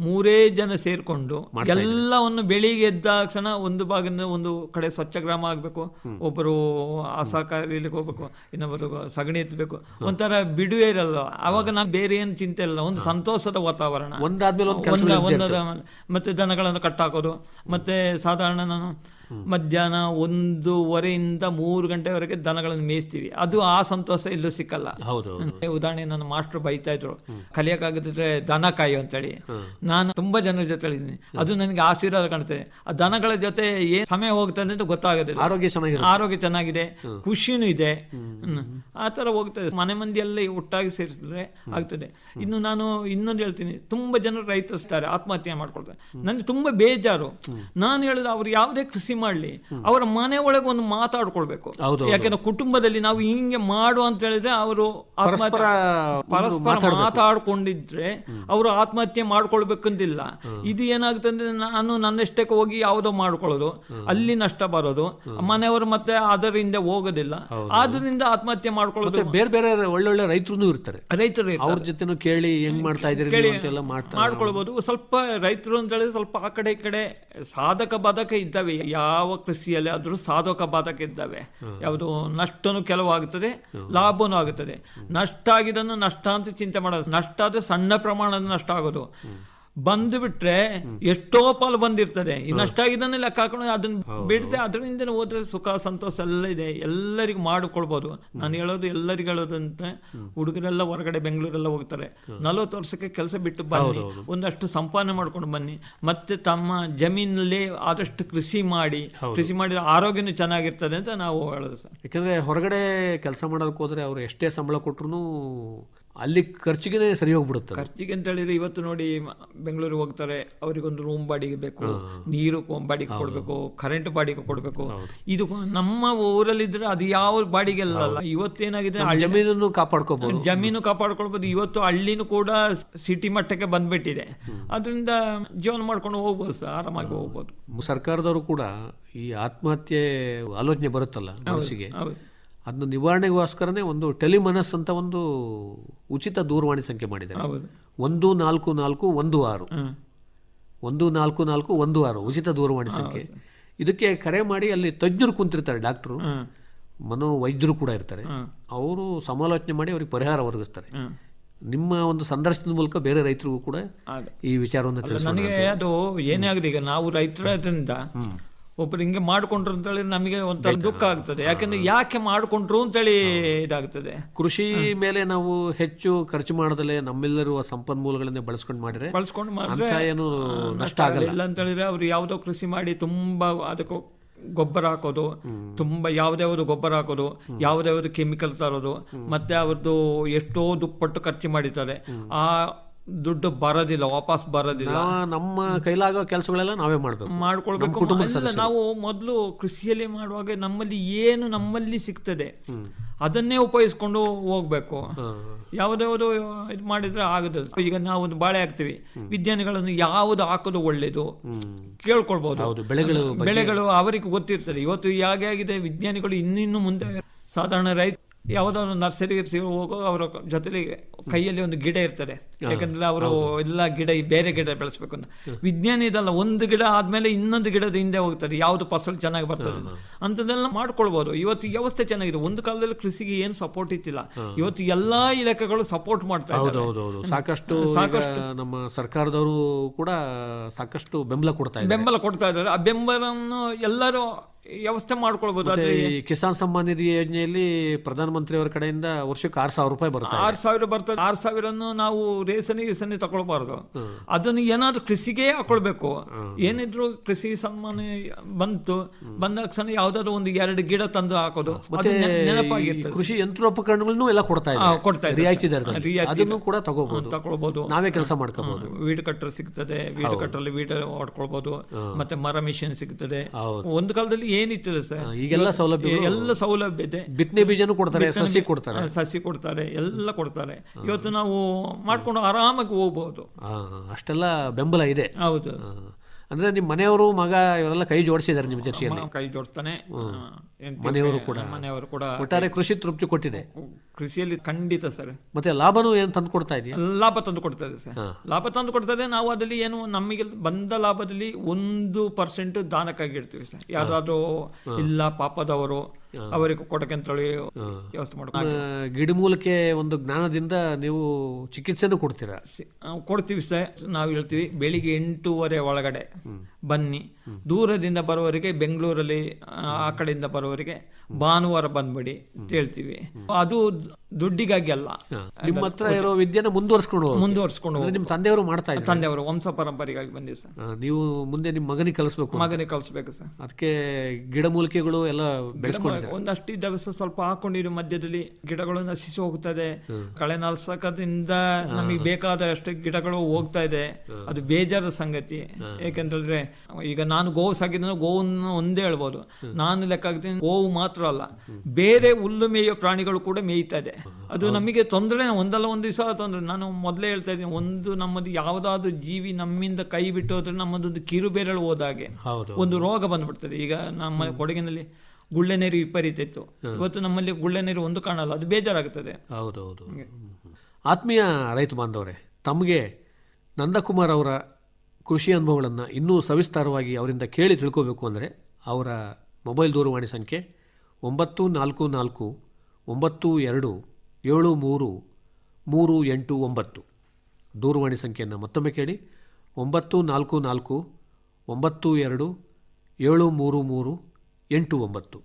ಮೂರೇ ಜನ ಸೇರ್ಕೊಂಡು ಎಲ್ಲವನ್ನು ಬೆಳಿಗ್ಗೆ ಎದ್ದ ಕ್ಷಣ ಒಂದು ಭಾಗದಿಂದ ಒಂದು ಕಡೆ ಸ್ವಚ್ಛ ಗ್ರಾಮ ಆಗ್ಬೇಕು ಒಬ್ಬರು ಅಸಹಕಾರಿಲಿಕ್ಕೆ ಹೋಗ್ಬೇಕು ಇನ್ನೊಬ್ಬರು ಸಗಣಿ ಎತ್ತಬೇಕು. ಒಂಥರ ಬಿಡುವೆ ಇರಲ್ಲ. ಅವಾಗ ನಾ ಬೇರೆ ಏನು ಚಿಂತೆ ಇಲ್ಲ. ಒಂದು ಸಂತೋಷದ ವಾತಾವರಣ. ಒಂದಾದ್ಮೇಲೆ ಮತ್ತೆ ದನಗಳನ್ನು ಕಟ್ಟಾಕೋದು ಮತ್ತು ಸಾಧಾರಣ ನಾನು ಮಧ್ಯಾಹ್ನ ಒಂದೂವರೆಯಿಂದ ಮೂರು ಗಂಟೆವರೆಗೆ ದನಗಳನ್ನು ಮೇಯಿಸ್ತೀವಿ. ಅದು ಆ ಸಂತೋಷ ಎಲ್ಲೂ ಸಿಕ್ಕಲ್ಲ. ಹೌದು ಉದಾಹರಣೆ ನನ್ನ ಮಾಸ್ಟರ್ ಬೈತಾ ಇದ್ರು. ಕಲಿಯಕ್ಕಾಗದಿದ್ರೆ ದನ ಕಾಯು ಅಂತೇಳಿ. ನಾನು ತುಂಬಾ ಜನರ ಜೊತೆ ಹೇಳಿದ್ದೀನಿ ಅದು ನನಗೆ ಆಶೀರ್ವಾದ ಕಾಣ್ತದೆ ಆ ದನಗಳ ಜೊತೆ ಏನ್ ಸಮಯ ಹೋಗ್ತದೆ ಅಂತ ಗೊತ್ತಾಗೋದಿಲ್ಲ. ಆರೋಗ್ಯ ಆರೋಗ್ಯ ಚೆನ್ನಾಗಿದೆ. ಖುಷಿನೂ ಇದೆ. ಆ ಥರ ಹೋಗ್ತದೆ. ಮನೆ ಮಂದಿ ಎಲ್ಲ ಒಟ್ಟಾಗಿ ಸೇರಿಸಿದ್ರೆ ಆಗ್ತದೆ. ಇನ್ನು ನಾನು ಇನ್ನೊಂದು ಹೇಳ್ತೀನಿ. ತುಂಬಾ ಜನರು ರೈತರಿಸ್ತಾರೆ ಆತ್ಮಹತ್ಯೆ ಮಾಡ್ಕೊಳ್ತಾರೆ. ನನಗೆ ತುಂಬಾ ಬೇಜಾರು. ನಾನು ಹೇಳಿದ ಅವ್ರು ಯಾವುದೇ ಕೃಷಿ ಮಾಡಲಿ. ಅವರ ಮನೆ ಒಳಗೆ ಒಂದು ಮಾತಾಡ್ಕೊಳ್ಬೇಕು. ಯಾಕೆಂದ್ರೆ ಕುಟುಂಬದಲ್ಲಿ ನಾವು ಹಿಂಗೆ ಮಾಡು ಅಂತ ಹೇಳಿದ್ರೆ ಅವರು ಪರಸ್ಪರ ಪರಸ್ಪರ ಮಾತಾಡ್ಕೊಂಡಿದ್ರೆ ಅವರು ಆತ್ಮಹತ್ಯೆ ಮಾಡ್ಕೊಳ್ಬೇಕಂತಿಲ್ಲ ಇದು ಏನಾಗುತ್ತೆ ಅಂದ್ರೆ ನಾನು ನನ್ನಷ್ಟಕ್ಕೆ ಹೋಗಿ ಯಾವುದೋ ಮಾಡ್ಕೊಳ್ಳೋದು ಅಲ್ಲಿ ನಷ್ಟ ಬರೋದು ಮನೆಯವರು ಮತ್ತೆ ಅದರಿಂದ ಹೋಗೋದಿಲ್ಲ. ಆದ್ರಿಂದ ಆತ್ಮಹತ್ಯೆ ಮಾಡ್ಕೊಳ್ಳೋದು ಬೇರೆ ಬೇರೆ ಒಳ್ಳೊಳ್ಳೆ ರೈತರು ಇರ್ತಾರೆ. ರೈತರು. ಅವ್ರ ಜೊತೆ ಕೇಳಿ ಹೆಂಗ್ ಮಾಡ್ತಾ ಇದ್ದೀರಿ ಮಾಡ್ಕೊಳ್ಬಹುದು ಸ್ವಲ್ಪ ರೈತರು ಅಂತ ಹೇಳಿದ್ರೆ ಸ್ವಲ್ಪ ಆ ಕಡೆ ಈ ಕಡೆ ಸಾಧಕ ಬಾಧಕ ಇದ್ದಾವೆ ಯಾವ ಕೃಷಿಯಲ್ಲಿ ಆದರೂ ಸಾಧಕ ಬಾಧಕ ಇದ್ದಾವೆ. ಯಾವುದು ನಷ್ಟನು ಕೆಲವು ಆಗುತ್ತದೆ ಲಾಭನೂ ಆಗುತ್ತದೆ ನಷ್ಟ ಆಗಿದ್ದನ್ನು ನಷ್ಟ ಅಂತ ಚಿಂತೆ ಮಾಡೋದು. ನಷ್ಟ ಆದರೆ ಸಣ್ಣ ಪ್ರಮಾಣದ ನಷ್ಟ ಆಗೋದು. ಬಂದು ಬಿಟ್ರೆ ಎಷ್ಟೋ ಪಾಲು ಬಂದಿರ್ತದೆ. ಇನ್ನಷ್ಟಾಗಿದ್ದಾನೆ ನಷ್ಟ ಲೆಕ್ಕ ಹಾಕೊಂಡು ಅದನ್ನ ಬಿಡದೆ ಅದರಿಂದ ಹೋದ್ರೆ ಸುಖ ಸಂತೋಷ ಎಲ್ಲ ಇದೆ. ಎಲ್ಲರಿಗೂ ಮಾಡಿಕೊಳ್ಬೋದು. ನಾನು ಹೇಳೋದು ಎಲ್ಲರಿಗೂ ಹೇಳೋದಂತೆ ಹುಡುಗರೆಲ್ಲ ಹೊರಗಡೆ ಬೆಂಗಳೂರೆಲ್ಲ ಹೋಗ್ತಾರೆ. ನಲವತ್ತು ವರ್ಷಕ್ಕೆ ಕೆಲಸ ಬಿಟ್ಟು ಬನ್ನಿ. ಒಂದಷ್ಟು ಸಂಪಾದನೆ ಮಾಡ್ಕೊಂಡು ಬನ್ನಿ. ಮತ್ತೆ ತಮ್ಮ ಜಮೀನಲ್ಲಿ ಆದಷ್ಟು ಕೃಷಿ ಮಾಡಿ ಕೃಷಿ ಮಾಡಿದ್ರೆ ಆರೋಗ್ಯನೂ ಚೆನ್ನಾಗಿರ್ತದೆ ಅಂತ ನಾವು ಹೇಳೋದು ಸರ್. ಯಾಕಂದ್ರೆ ಹೊರಗಡೆ ಕೆಲಸ ಮಾಡೋದಕ್ಕೆ ಹೋದ್ರೆ ಅವ್ರು ಎಷ್ಟೇ ಸಂಬಳ ಕೊಟ್ರು ಅಲ್ಲಿ ಖರ್ಚಿಗೆ ಸರಿ ಹೋಗ್ಬಿಡುತ್ತೆ ಖರ್ಚಿಗೆ ಅಂತ ಹೇಳಿದ್ರೆ ಇವತ್ತು ನೋಡಿ ಬೆಂಗಳೂರಿಗೆ ಹೋಗ್ತಾರೆ ಅವರಿಗೊಂದು ರೂಮ್ ಬಾಡಿಗೆ ಬೇಕು ನೀರು ಬಾಡಿಗೆ ಕೊಡಬೇಕು ಕರೆಂಟ್ ಬಾಡಿಗೆ ಕೊಡಬೇಕು. ಇದು ನಮ್ಮ ಊರಲ್ಲಿದ್ರೆ ಅದು ಯಾವ ಬಾಡಿಗೆ ಅಲ್ಲ. ಇವತ್ತೇನಾಗಿದೆ ಜಮೀನನ್ನು ಕಾಪಾಡ್ಕೋಬಹುದು ಜಮೀನು ಕಾಪಾಡ್ಕೊಳ್ಬಹುದು ಇವತ್ತು ಹಳ್ಳಿನೂ ಕೂಡ ಸಿಟಿ ಮಟ್ಟಕ್ಕೆ ಬಂದ್ಬಿಟ್ಟಿದೆ. ಅದರಿಂದ ಜೀವನ ಮಾಡ್ಕೊಂಡು ಹೋಗ್ಬೋದು ಸರ್ ಆರಾಮಾಗಿ ಹೋಗ್ಬೋದು. ಸರ್ಕಾರದವರು ಕೂಡ ಈ ಆತ್ಮಹತ್ಯೆ ಆಲೋಚನೆ ಬರುತ್ತಲ್ಲ ಮನಸ್ಸಿಗೆ? ಅದನ್ನ ನಿವಾರಣೆಗೋಸ್ಕರನೇ ಒಂದು ಟೆಲಿಮನಸ್ ಅಂತ ಒಂದು ಉಚಿತ ದೂರವಾಣಿ ಸಂಖ್ಯೆ ಮಾಡಿದ್ದಾರೆ. ಒಂದು ನಾಲ್ಕು ನಾಲ್ಕು ಒಂದು ಆರು. ಒಂದು ನಾಲ್ಕು ನಾಲ್ಕು ಒಂದು ಆರು ಉಚಿತ ದೂರವಾಣಿ ಸಂಖ್ಯೆ. ಇದಕ್ಕೆ ಕರೆ ಮಾಡಿ ಅಲ್ಲಿ ತಜ್ಞರು ಕುಂತಿರ್ತಾರೆ ಡಾಕ್ಟ್ರು. ಮನೋವೈದ್ಯರು ಮನೋ ವೈದ್ಯರು ಕೂಡ ಇರ್ತಾರೆ. ಅವರು ಸಮಾಲೋಚನೆ ಮಾಡಿ ಅವ್ರಿಗೆ ಪರಿಹಾರ ಒದಗಿಸ್ತಾರೆ. ನಿಮ್ಮ ಒಂದು ಸಂದರ್ಶನದ ಮೂಲಕ ಬೇರೆ ರೈತರಿಗೂ ಕೂಡ. ಈ ವಿಚಾರವನ್ನು ನನಗೆ ಅದು ಏನೇ ಆಗಲಿ ಈಗ ನಾವು ರೈತರಾದ್ರಿಂದ ಒಬ್ರು ಹಿಂಗೆ ಮಾಡಿಕೊಂಡ್ರು ಅಂತೇಳಿ ನಮಗೆ ಒಂಥರ ದುಃಖ ಆಗ್ತದೆ. ಯಾಕಂದ್ರೆ ಯಾಕೆ ಮಾಡ್ಕೊಂಡ್ರು ಅಂತೇಳಿ ಇದಾಗ್ತದೆ. ಕೃಷಿ ಮೇಲೆ ನಾವು ಹೆಚ್ಚು ಖರ್ಚು ಮಾಡದಲ್ಲೇ ನಮ್ಮೆಲ್ಲರುವ ಸಂಪನ್ಮೂಲಗಳನ್ನ ಬಳಸ್ಕೊಂಡು ಮಾಡಿದ್ರೆ ಬಳಸ್ಕೊಂಡು ಮಾಡಿದ್ರೆ ಏನು ನಷ್ಟ ಆಗಲ್ಲ. ಇಲ್ಲ ಅಂತ ಹೇಳಿದ್ರೆ ಅವ್ರು ಯಾವುದೋ ಕೃಷಿ ಮಾಡಿ ತುಂಬಾ ಅದಕ್ಕೂ ಗೊಬ್ಬರ ಹಾಕೋದು ತುಂಬಾ ಅವರು ಗೊಬ್ಬರ ಹಾಕೋದು ಯಾವುದ್ಯಾವುದು ಕೆಮಿಕಲ್ ತರೋದು ಮತ್ತೆ ಅವ್ರದ್ದು ಎಷ್ಟೋ ದುಪ್ಪಟ್ಟು ಖರ್ಚು ಮಾಡಿದ್ದಾರೆ ಆ ದುಡ್ಡು ಬರೋದಿಲ್ಲ ವಾಪಸ್ ಬರೋದಿಲ್ಲ. ನಾ- ನಮ್ಮ ಕೈಲಾಗೋ ಕೆಲಸಗಳೆಲ್ಲ ನಾವೇ ಮಾಡ್ಬೇಕು. ಮಾಡ್ಕೊಳ್ಬೇಕು. ಅಲ್ಲ ನಾವು ಮೊದಲು ಕೃಷಿಯಲ್ಲಿ ಮಾಡುವಾಗ ನಮ್ಮಲ್ಲಿ ಏನು ನಮ್ಮಲ್ಲಿ ಸಿಗ್ತದೆ ಅದನ್ನೇ ಉಪಯೋಗಿಸ್ಕೊಂಡು ಹೋಗ್ಬೇಕು. ಯಾವ್ದಾವ್ದು ಇದು ಮಾಡಿದ್ರೆ ಆಗುತ್ತೆ ಈಗ ನಾವು ಒಂದು ಬಾಳೆ ಹಾಕ್ತಿವಿ. ವಿಜ್ಞಾನಿಗಳನ್ನು ಯಾವುದು ಹಾಕೋದು ಒಳ್ಳೇದು? ಕೇಳ್ಕೊಳ್ಬಹುದು ಹೌದು, ಬೆಳೆಗಳು ಬೆಳೆಗಳು ಅವರಿಗೆ ಗೊತ್ತಿರ್ತದೆ. ಇವತ್ತು ಹೇಗೆ ಆಗಿದೆ ವಿಜ್ಞಾನಿಗಳು ಇನ್ನಿನ್ನು ಮುಂದೆ ಸಾಧಾರಣ ರೈತ ಯಾವುದಾದ್ರು ನರ್ಸರಿಗೆ ಹೋಗೋ ಅವರ ಜೊತೆಲಿ ಕೈಯಲ್ಲಿ ಒಂದು ಗಿಡ ಇರ್ತದೆ. ಯಾಕಂದ್ರೆ ಅವರು ಎಲ್ಲ ಗಿಡ ಬೇರೆ ಗಿಡ ಬೆಳೆಸ್ಬೇಕು ಅಂತ. ವಿಜ್ಞಾನಿ ಇದಲ್ಲ ಒಂದು ಗಿಡ ಆದ್ಮೇಲೆ ಇನ್ನೊಂದು ಗಿಡದ ಹಿಂದೆ ಹೋಗ್ತಾರೆ ಯಾವ್ದು ಫಸಲು ಚೆನ್ನಾಗಿ ಬರ್ತದೆ ಅಂತದೆಲ್ಲ ಅಂಥದ್ದೆಲ್ಲ ಮಾಡ್ಕೊಳ್ಬೋದು. ಇವತ್ತು ವ್ಯವಸ್ಥೆ ಚೆನ್ನಾಗಿದೆ. ಒಂದು ಕಾಲದಲ್ಲಿ ಕೃಷಿಗೆ ಏನು ಸಪೋರ್ಟ್ ಇತ್ತಿಲ್ಲ ಇವತ್ತು ಎಲ್ಲಾ ಇಲಾಖೆಗಳು ಸಪೋರ್ಟ್ ಮಾಡ್ತಾ ಇದ್ದಾರೆ. ಸಾಕಷ್ಟು ಈಗ ನಮ್ಮ ಸರ್ಕಾರದವರು ಕೂಡ ಸಾಕಷ್ಟು ಬೆಂಬಲ ಕೊಡ್ತಾ ಇದ್ದಾರೆ. ಬೆಂಬಲ ಕೊಡ್ತಾ ಇದ್ದಾರೆ. ಆ ಬೆಂಬಲವನ್ನು ಎಲ್ಲರೂ ವ್ಯವಸ್ಥೆ ಮಾಡ್ಕೊಳ್ಬೋದು. ಮತ್ತೆ ಈ ಕಿಸಾನ್ ಸಮ್ಮಾನ್ ನಿಧಿ ಯೋಜನೆಯಲ್ಲಿ ಪ್ರಧಾನಮಂತ್ರಿ ಅವರ ಕಡೆಯಿಂದ ವರ್ಷಕ್ಕೆ ಆರು ಸಾವಿರ ರೂಪಾಯಿ ಬರುತ್ತೆ ಆರು ಸಾವಿರ ಬರ್ತದೆ. ಆರು ಸಾವಿರನ್ನು ನಾವು ರೇಸನಿ ಗೀಸನ್ನೇ ತಗೊಳ್ಬಾರ್ದು. ಅದನ್ನು ಏನಾದ್ರೂ ಕೃಷಿಗೆ ಹಾಕೊಳ್ಬೇಕು. ಏನಿದ್ರು ಕೃಷಿ ಸನ್ಮಾನ ಬಂತು ಬಂದ ತಕ್ಷಣ ಯಾವ್ದಾದ್ರು ಒಂದು ಎರಡು ಗಿಡ ತಂದು ಹಾಕೋದು. ಅದು ನೆ- ನೆನಪಾಗಿರ್ತದೆ. ಕೃಷಿ ಯಂತ್ರೋಪಕರಣಗಳನ್ನು ಎಲ್ಲ ಕೊಡ್ತಾ ಇದ್ದಾರೆ ಕೊಡ್ತಾ ಇದ್ದಾರೆ. ರಿಯಾಯಿತಿ ದರದಲ್ಲಿ ರಿಯಾಯಿತಿ ಅದನ್ನು ಕೂಡ ತಗೋಬಹುದು ತಗೊಳ್ಬಹುದು ನಾವೇ ಕೆಲಸ ಮಾಡ್ಕೋಬಹುದು ವೀಡ್ ಕಟ್ಟರ್ ಸಿಗ್ತದೆ. ವೀಡ್ ಕಟ್ಟರಲ್ಲಿ ವೀಡ್ ಹೊಡ್ಕೊಳ್ಬಹುದು ಮತ್ತೆ ಮರ ಮಿಷನ್ ಸಿಗ್ತದೆ. ಒಂದು ಕಾಲದಲ್ಲಿ ಏನಿತ್ತಿಲ್ಲ ಸರ್? ಈಗೆಲ್ಲ ಸೌಲಭ್ಯ ಎಲ್ಲ ಸೌಲಭ್ಯ ಇದೆ. ಬಿತ್ತನೆ ಬೀಜನೂ ಕೊಡ್ತಾರೆ ಸಸಿ ಕೊಡ್ತಾರೆ. ಸಸಿ ಕೊಡ್ತಾರೆ ಎಲ್ಲ ಕೊಡ್ತಾರೆ. ಇವತ್ತು ನಾವು ಮಾಡ್ಕೊಂಡು ಆರಾಮಾಗಿ ಹೋಗ್ಬೋದು. ಅಷ್ಟೆಲ್ಲ ಬೆಂಬಲ ಇದೆ. ಹೌದು. ಅಂದ್ರೆ ನಿಮ್ಮ ಮನೆಯವರು ಮಗ ಇವರೆಲ್ಲ ಕೈ ಜೋಡಿಸಿದ್ದಾರೆ ನಿಮ್ಮ ಮ- ಕೈ ಜೋಡಿಸ್ತಾನೆ. ಮನೆಯವರು ಕೂಡ. ಮನೆಯವರು ಕೂಡ ಒಟ್ಟಾರೆ ಕೃಷಿ ತೃಪ್ತಿ ಕೊಟ್ಟಿದೆ. ಕೃಷಿಯಲ್ಲಿ ಖಂಡಿತ ಸರ್. ಮತ್ತೆ ಲಾಭನೂ ಏನು ತಂದು ಕೊಡ್ತಾ ಇದೆಯಾ? ಲಾಭ ತಂದು ಇದೆ ಸರ್. ಲಾಭ ತಂದು ಇದೆ. ನಾವು ಅದರಲ್ಲಿ ಏನು ನಮಗೆ ಬಂದ ಲಾಭದಲ್ಲಿ ಒಂದು ಪರ್ಸೆಂಟ್ ದಾನಕ್ಕಾಗಿ ಇಡ್ತೀವಿ ಸರ್. ಯಾವ್ದಾದ್ರು ಇಲ್ಲ ಪಾಪದವರು ಅವರಿಗೆ ಕೊಡಕಂತೇಳಿ ವ್ಯವಸ್ಥೆ ಮಾಡ್ಕೊಂಡು ಗಿಡ ಗಿಡಮೂಲಿಕೆ ಒಂದು ಜ್ಞಾನದಿಂದ ನೀವು ಚಿಕಿತ್ಸೆನೂ ಕೊಡ್ತೀರಾ? ಕೊಡ್ತೀವಿ ಸರ್ ನಾವು ಹೇಳ್ತೀವಿ ಬೆಳಿಗ್ಗೆ ಎಂಟೂವರೆ ಒಳಗಡೆ ಬನ್ನಿ. ದೂರದಿಂದ ಬರುವವರಿಗೆ ಬೆಂಗಳೂರಲ್ಲಿ ಆ, ಕಡೆಯಿಂದ ಬರುವವರಿಗೆ ಭಾನುವಾರ ಬಂದ್ಬಿಡಿ ಅಂತ ಹೇಳ್ತೀವಿ. ಅದು ದುಡ್ಡಿಗಾಗಿ ಅಲ್ಲ. ನಿಮ್ಮ ಹತ್ರ ಇರೋ ವಿದ್ಯೆನ ಮುಂದುವರ್ಸ್ಕೊಂಡು ಮುಂದುವರ್ಸ್ಕೊಂಡು ನಿಮ್ಮ ತಂದೆಯವರು ಮಾಡ್ತಾ ಇದ್ದಾರೆ. ತಂದೆಯವರು ವಂಶ ಪರಂಪರೆಗಾಗಿ ಬಂದಿದೆ ಸರ್. ನೀವು ಮುಂದೆ ನಿಮ್ಮ ಮಗನಿಗೆ ಕಲಿಸ್ಬೇಕು ಮಗನಿಗೆ ಕಲಿಸ್ಬೇಕು ಸರ್. ಅದಕ್ಕೆ ಗಿಡಮೂಲಿಕೆಗಳು ಎಲ್ಲ ಬೆಳೆಸ್ಕೊಂಡಿದ್ದಾರೆ. ಒಂದಷ್ಟು ದಿವಸ ಸ್ವಲ್ಪ ಹಾಕೊಂಡಿರಿ ಮಧ್ಯದಲ್ಲಿ. ಗಿಡಗಳು ನಶಿಸಿ ಹೋಗ್ತದೆ. ಕಳೆ ನಾಲ್ಸಕದಿಂದ ನಮಗೆ ಬೇಕಾದಷ್ಟು ಗಿಡಗಳು ಹೋಗ್ತಾ ಇದೆ. ಅದು ಬೇಜಾರ ಸಂಗತಿ. ಯಾಕೆಂತಂದ್ರೆ ಈಗ ನಾನು ಗೋವು ಸಾಕಿದ್ರೆ ಗೋವನ್ನು ಒಂದೇ ಹೇಳ್ಬೋದು. ನಾನು ಲೆಕ್ಕ ಹಾಕ್ತೀನಿ ಗೋವು ಮಾತ್ರ ಅಲ್ಲ. ಬೇರೆ ಹುಲ್ಲು ಮೇಯೋ ಪ್ರಾಣಿಗಳು ಕೂಡ ಮೇಯ್ತಾ ಇದೆ. ಅದು ನಮಗೆ ತೊಂದರೆ ಒಂದಲ್ಲ ಒಂದು ದಿವಸ ತೊಂದರೆ. ನಾನು ಮೊದಲೇ ಹೇಳ್ತಾ ಇದ್ದೀನಿ ಒಂದು ನಮ್ಮದು ಯಾವುದಾದ್ರು ಜೀವಿ ನಮ್ಮಿಂದ ಕೈ ಬಿಟ್ಟು ಹೋದ್ರೆ ನಮ್ಮದೊಂದು ಕಿರುಬೇರಳು ಹೋದಾಗೆ ಒಂದು ರೋಗ ಬಂದ್ಬಿಡ್ತದೆ. ಈಗ ನಮ್ಮ ಕೊಡಗಿನಲ್ಲಿ ಗುಳ್ಳೆ ನೀರು ವಿಪರೀತ ಇತ್ತು. ಇವತ್ತು ನಮ್ಮಲ್ಲಿ ಗುಳ್ಳೆ ನೀರು ಒಂದು ಕಾಣಲ್ಲ ಅದು ಬೇಜಾರಾಗುತ್ತದೆ ಹೌದು ಹೌದು. ಆತ್ಮೀಯ ರೈತ ಬಾಂಧವರೇ ತಮಗೆ ನಂದಕುಮಾರ್ ಅವರ ಕೃಷಿ ಅನುಭವಗಳನ್ನು ಇನ್ನೂ ಸವಿಸ್ತಾರವಾಗಿ ಅವರಿಂದ ಕೇಳಿ ತಿಳ್ಕೋಬೇಕು ಅಂದರೆ ಅವರ ಮೊಬೈಲ್ ದೂರವಾಣಿ ಸಂಖ್ಯೆ ಒಂಬತ್ತು ನಾಲ್ಕು ನಾಲ್ಕು, ಒಂಬತ್ತು ಎರಡು, ಏಳು ಮೂರು ಮೂರು ಎಂಟು ಒಂಬತ್ತು. ದೂರವಾಣಿ ಸಂಖ್ಯೆಯನ್ನು ಮತ್ತೊಮ್ಮೆ ಕೇಳಿ, ಒಂಬತ್ತು ನಾಲ್ಕು ನಾಲ್ಕು, ಒಂಬತ್ತು ಎರಡು, ಏಳು ಮೂರು ಮೂರು, ಎಂಟು ಒಂಬತ್ತು.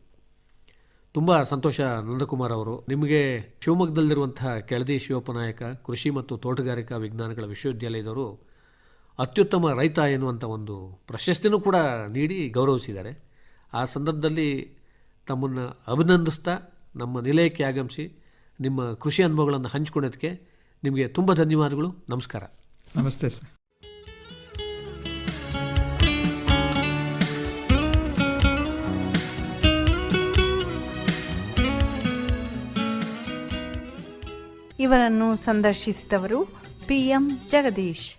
ತುಂಬ ಸಂತೋಷ ನಂದಕುಮಾರ್ ಅವರು. ನಿಮಗೆ ಶಿವಮೊಗ್ಗದಲ್ಲಿರುವಂತಹ ಕೆಳದಿ ಶಿವಪ್ಪನಾಯಕ ಕೃಷಿ ಮತ್ತು ತೋಟಗಾರಿಕಾ ವಿಜ್ಞಾನಗಳ ವಿಶ್ವವಿದ್ಯಾಲಯದವರು ಅತ್ಯುತ್ತಮ ರೈತ ಎನ್ನುವಂಥ ಒಂದು ಪ್ರಶಸ್ತಿನೂ ಕೂಡ ನೀಡಿ ಗೌರವಿಸಿದ್ದಾರೆ. ಆ ಸಂದರ್ಭದಲ್ಲಿ ತಮ್ಮನ್ನು ಅಭಿನಂದಿಸ್ತಾ ನಮ್ಮ ನಿಲಯಕ್ಕೆ ಆಗಮಿಸಿ ನಿಮ್ಮ ಕೃಷಿ ಅನುಭವಗಳನ್ನು ಹಂಚಿಕೊಳ್ಳೋದಕ್ಕೆ ನಿಮಗೆ ತುಂಬ ಧನ್ಯವಾದಗಳು. ನಮಸ್ಕಾರ. ನಮಸ್ತೆ ಸರ್. ಇವರನ್ನು ಸಂದರ್ಶಿಸಿದವರು ಪಿಎಂ ಜಗದೀಶ್.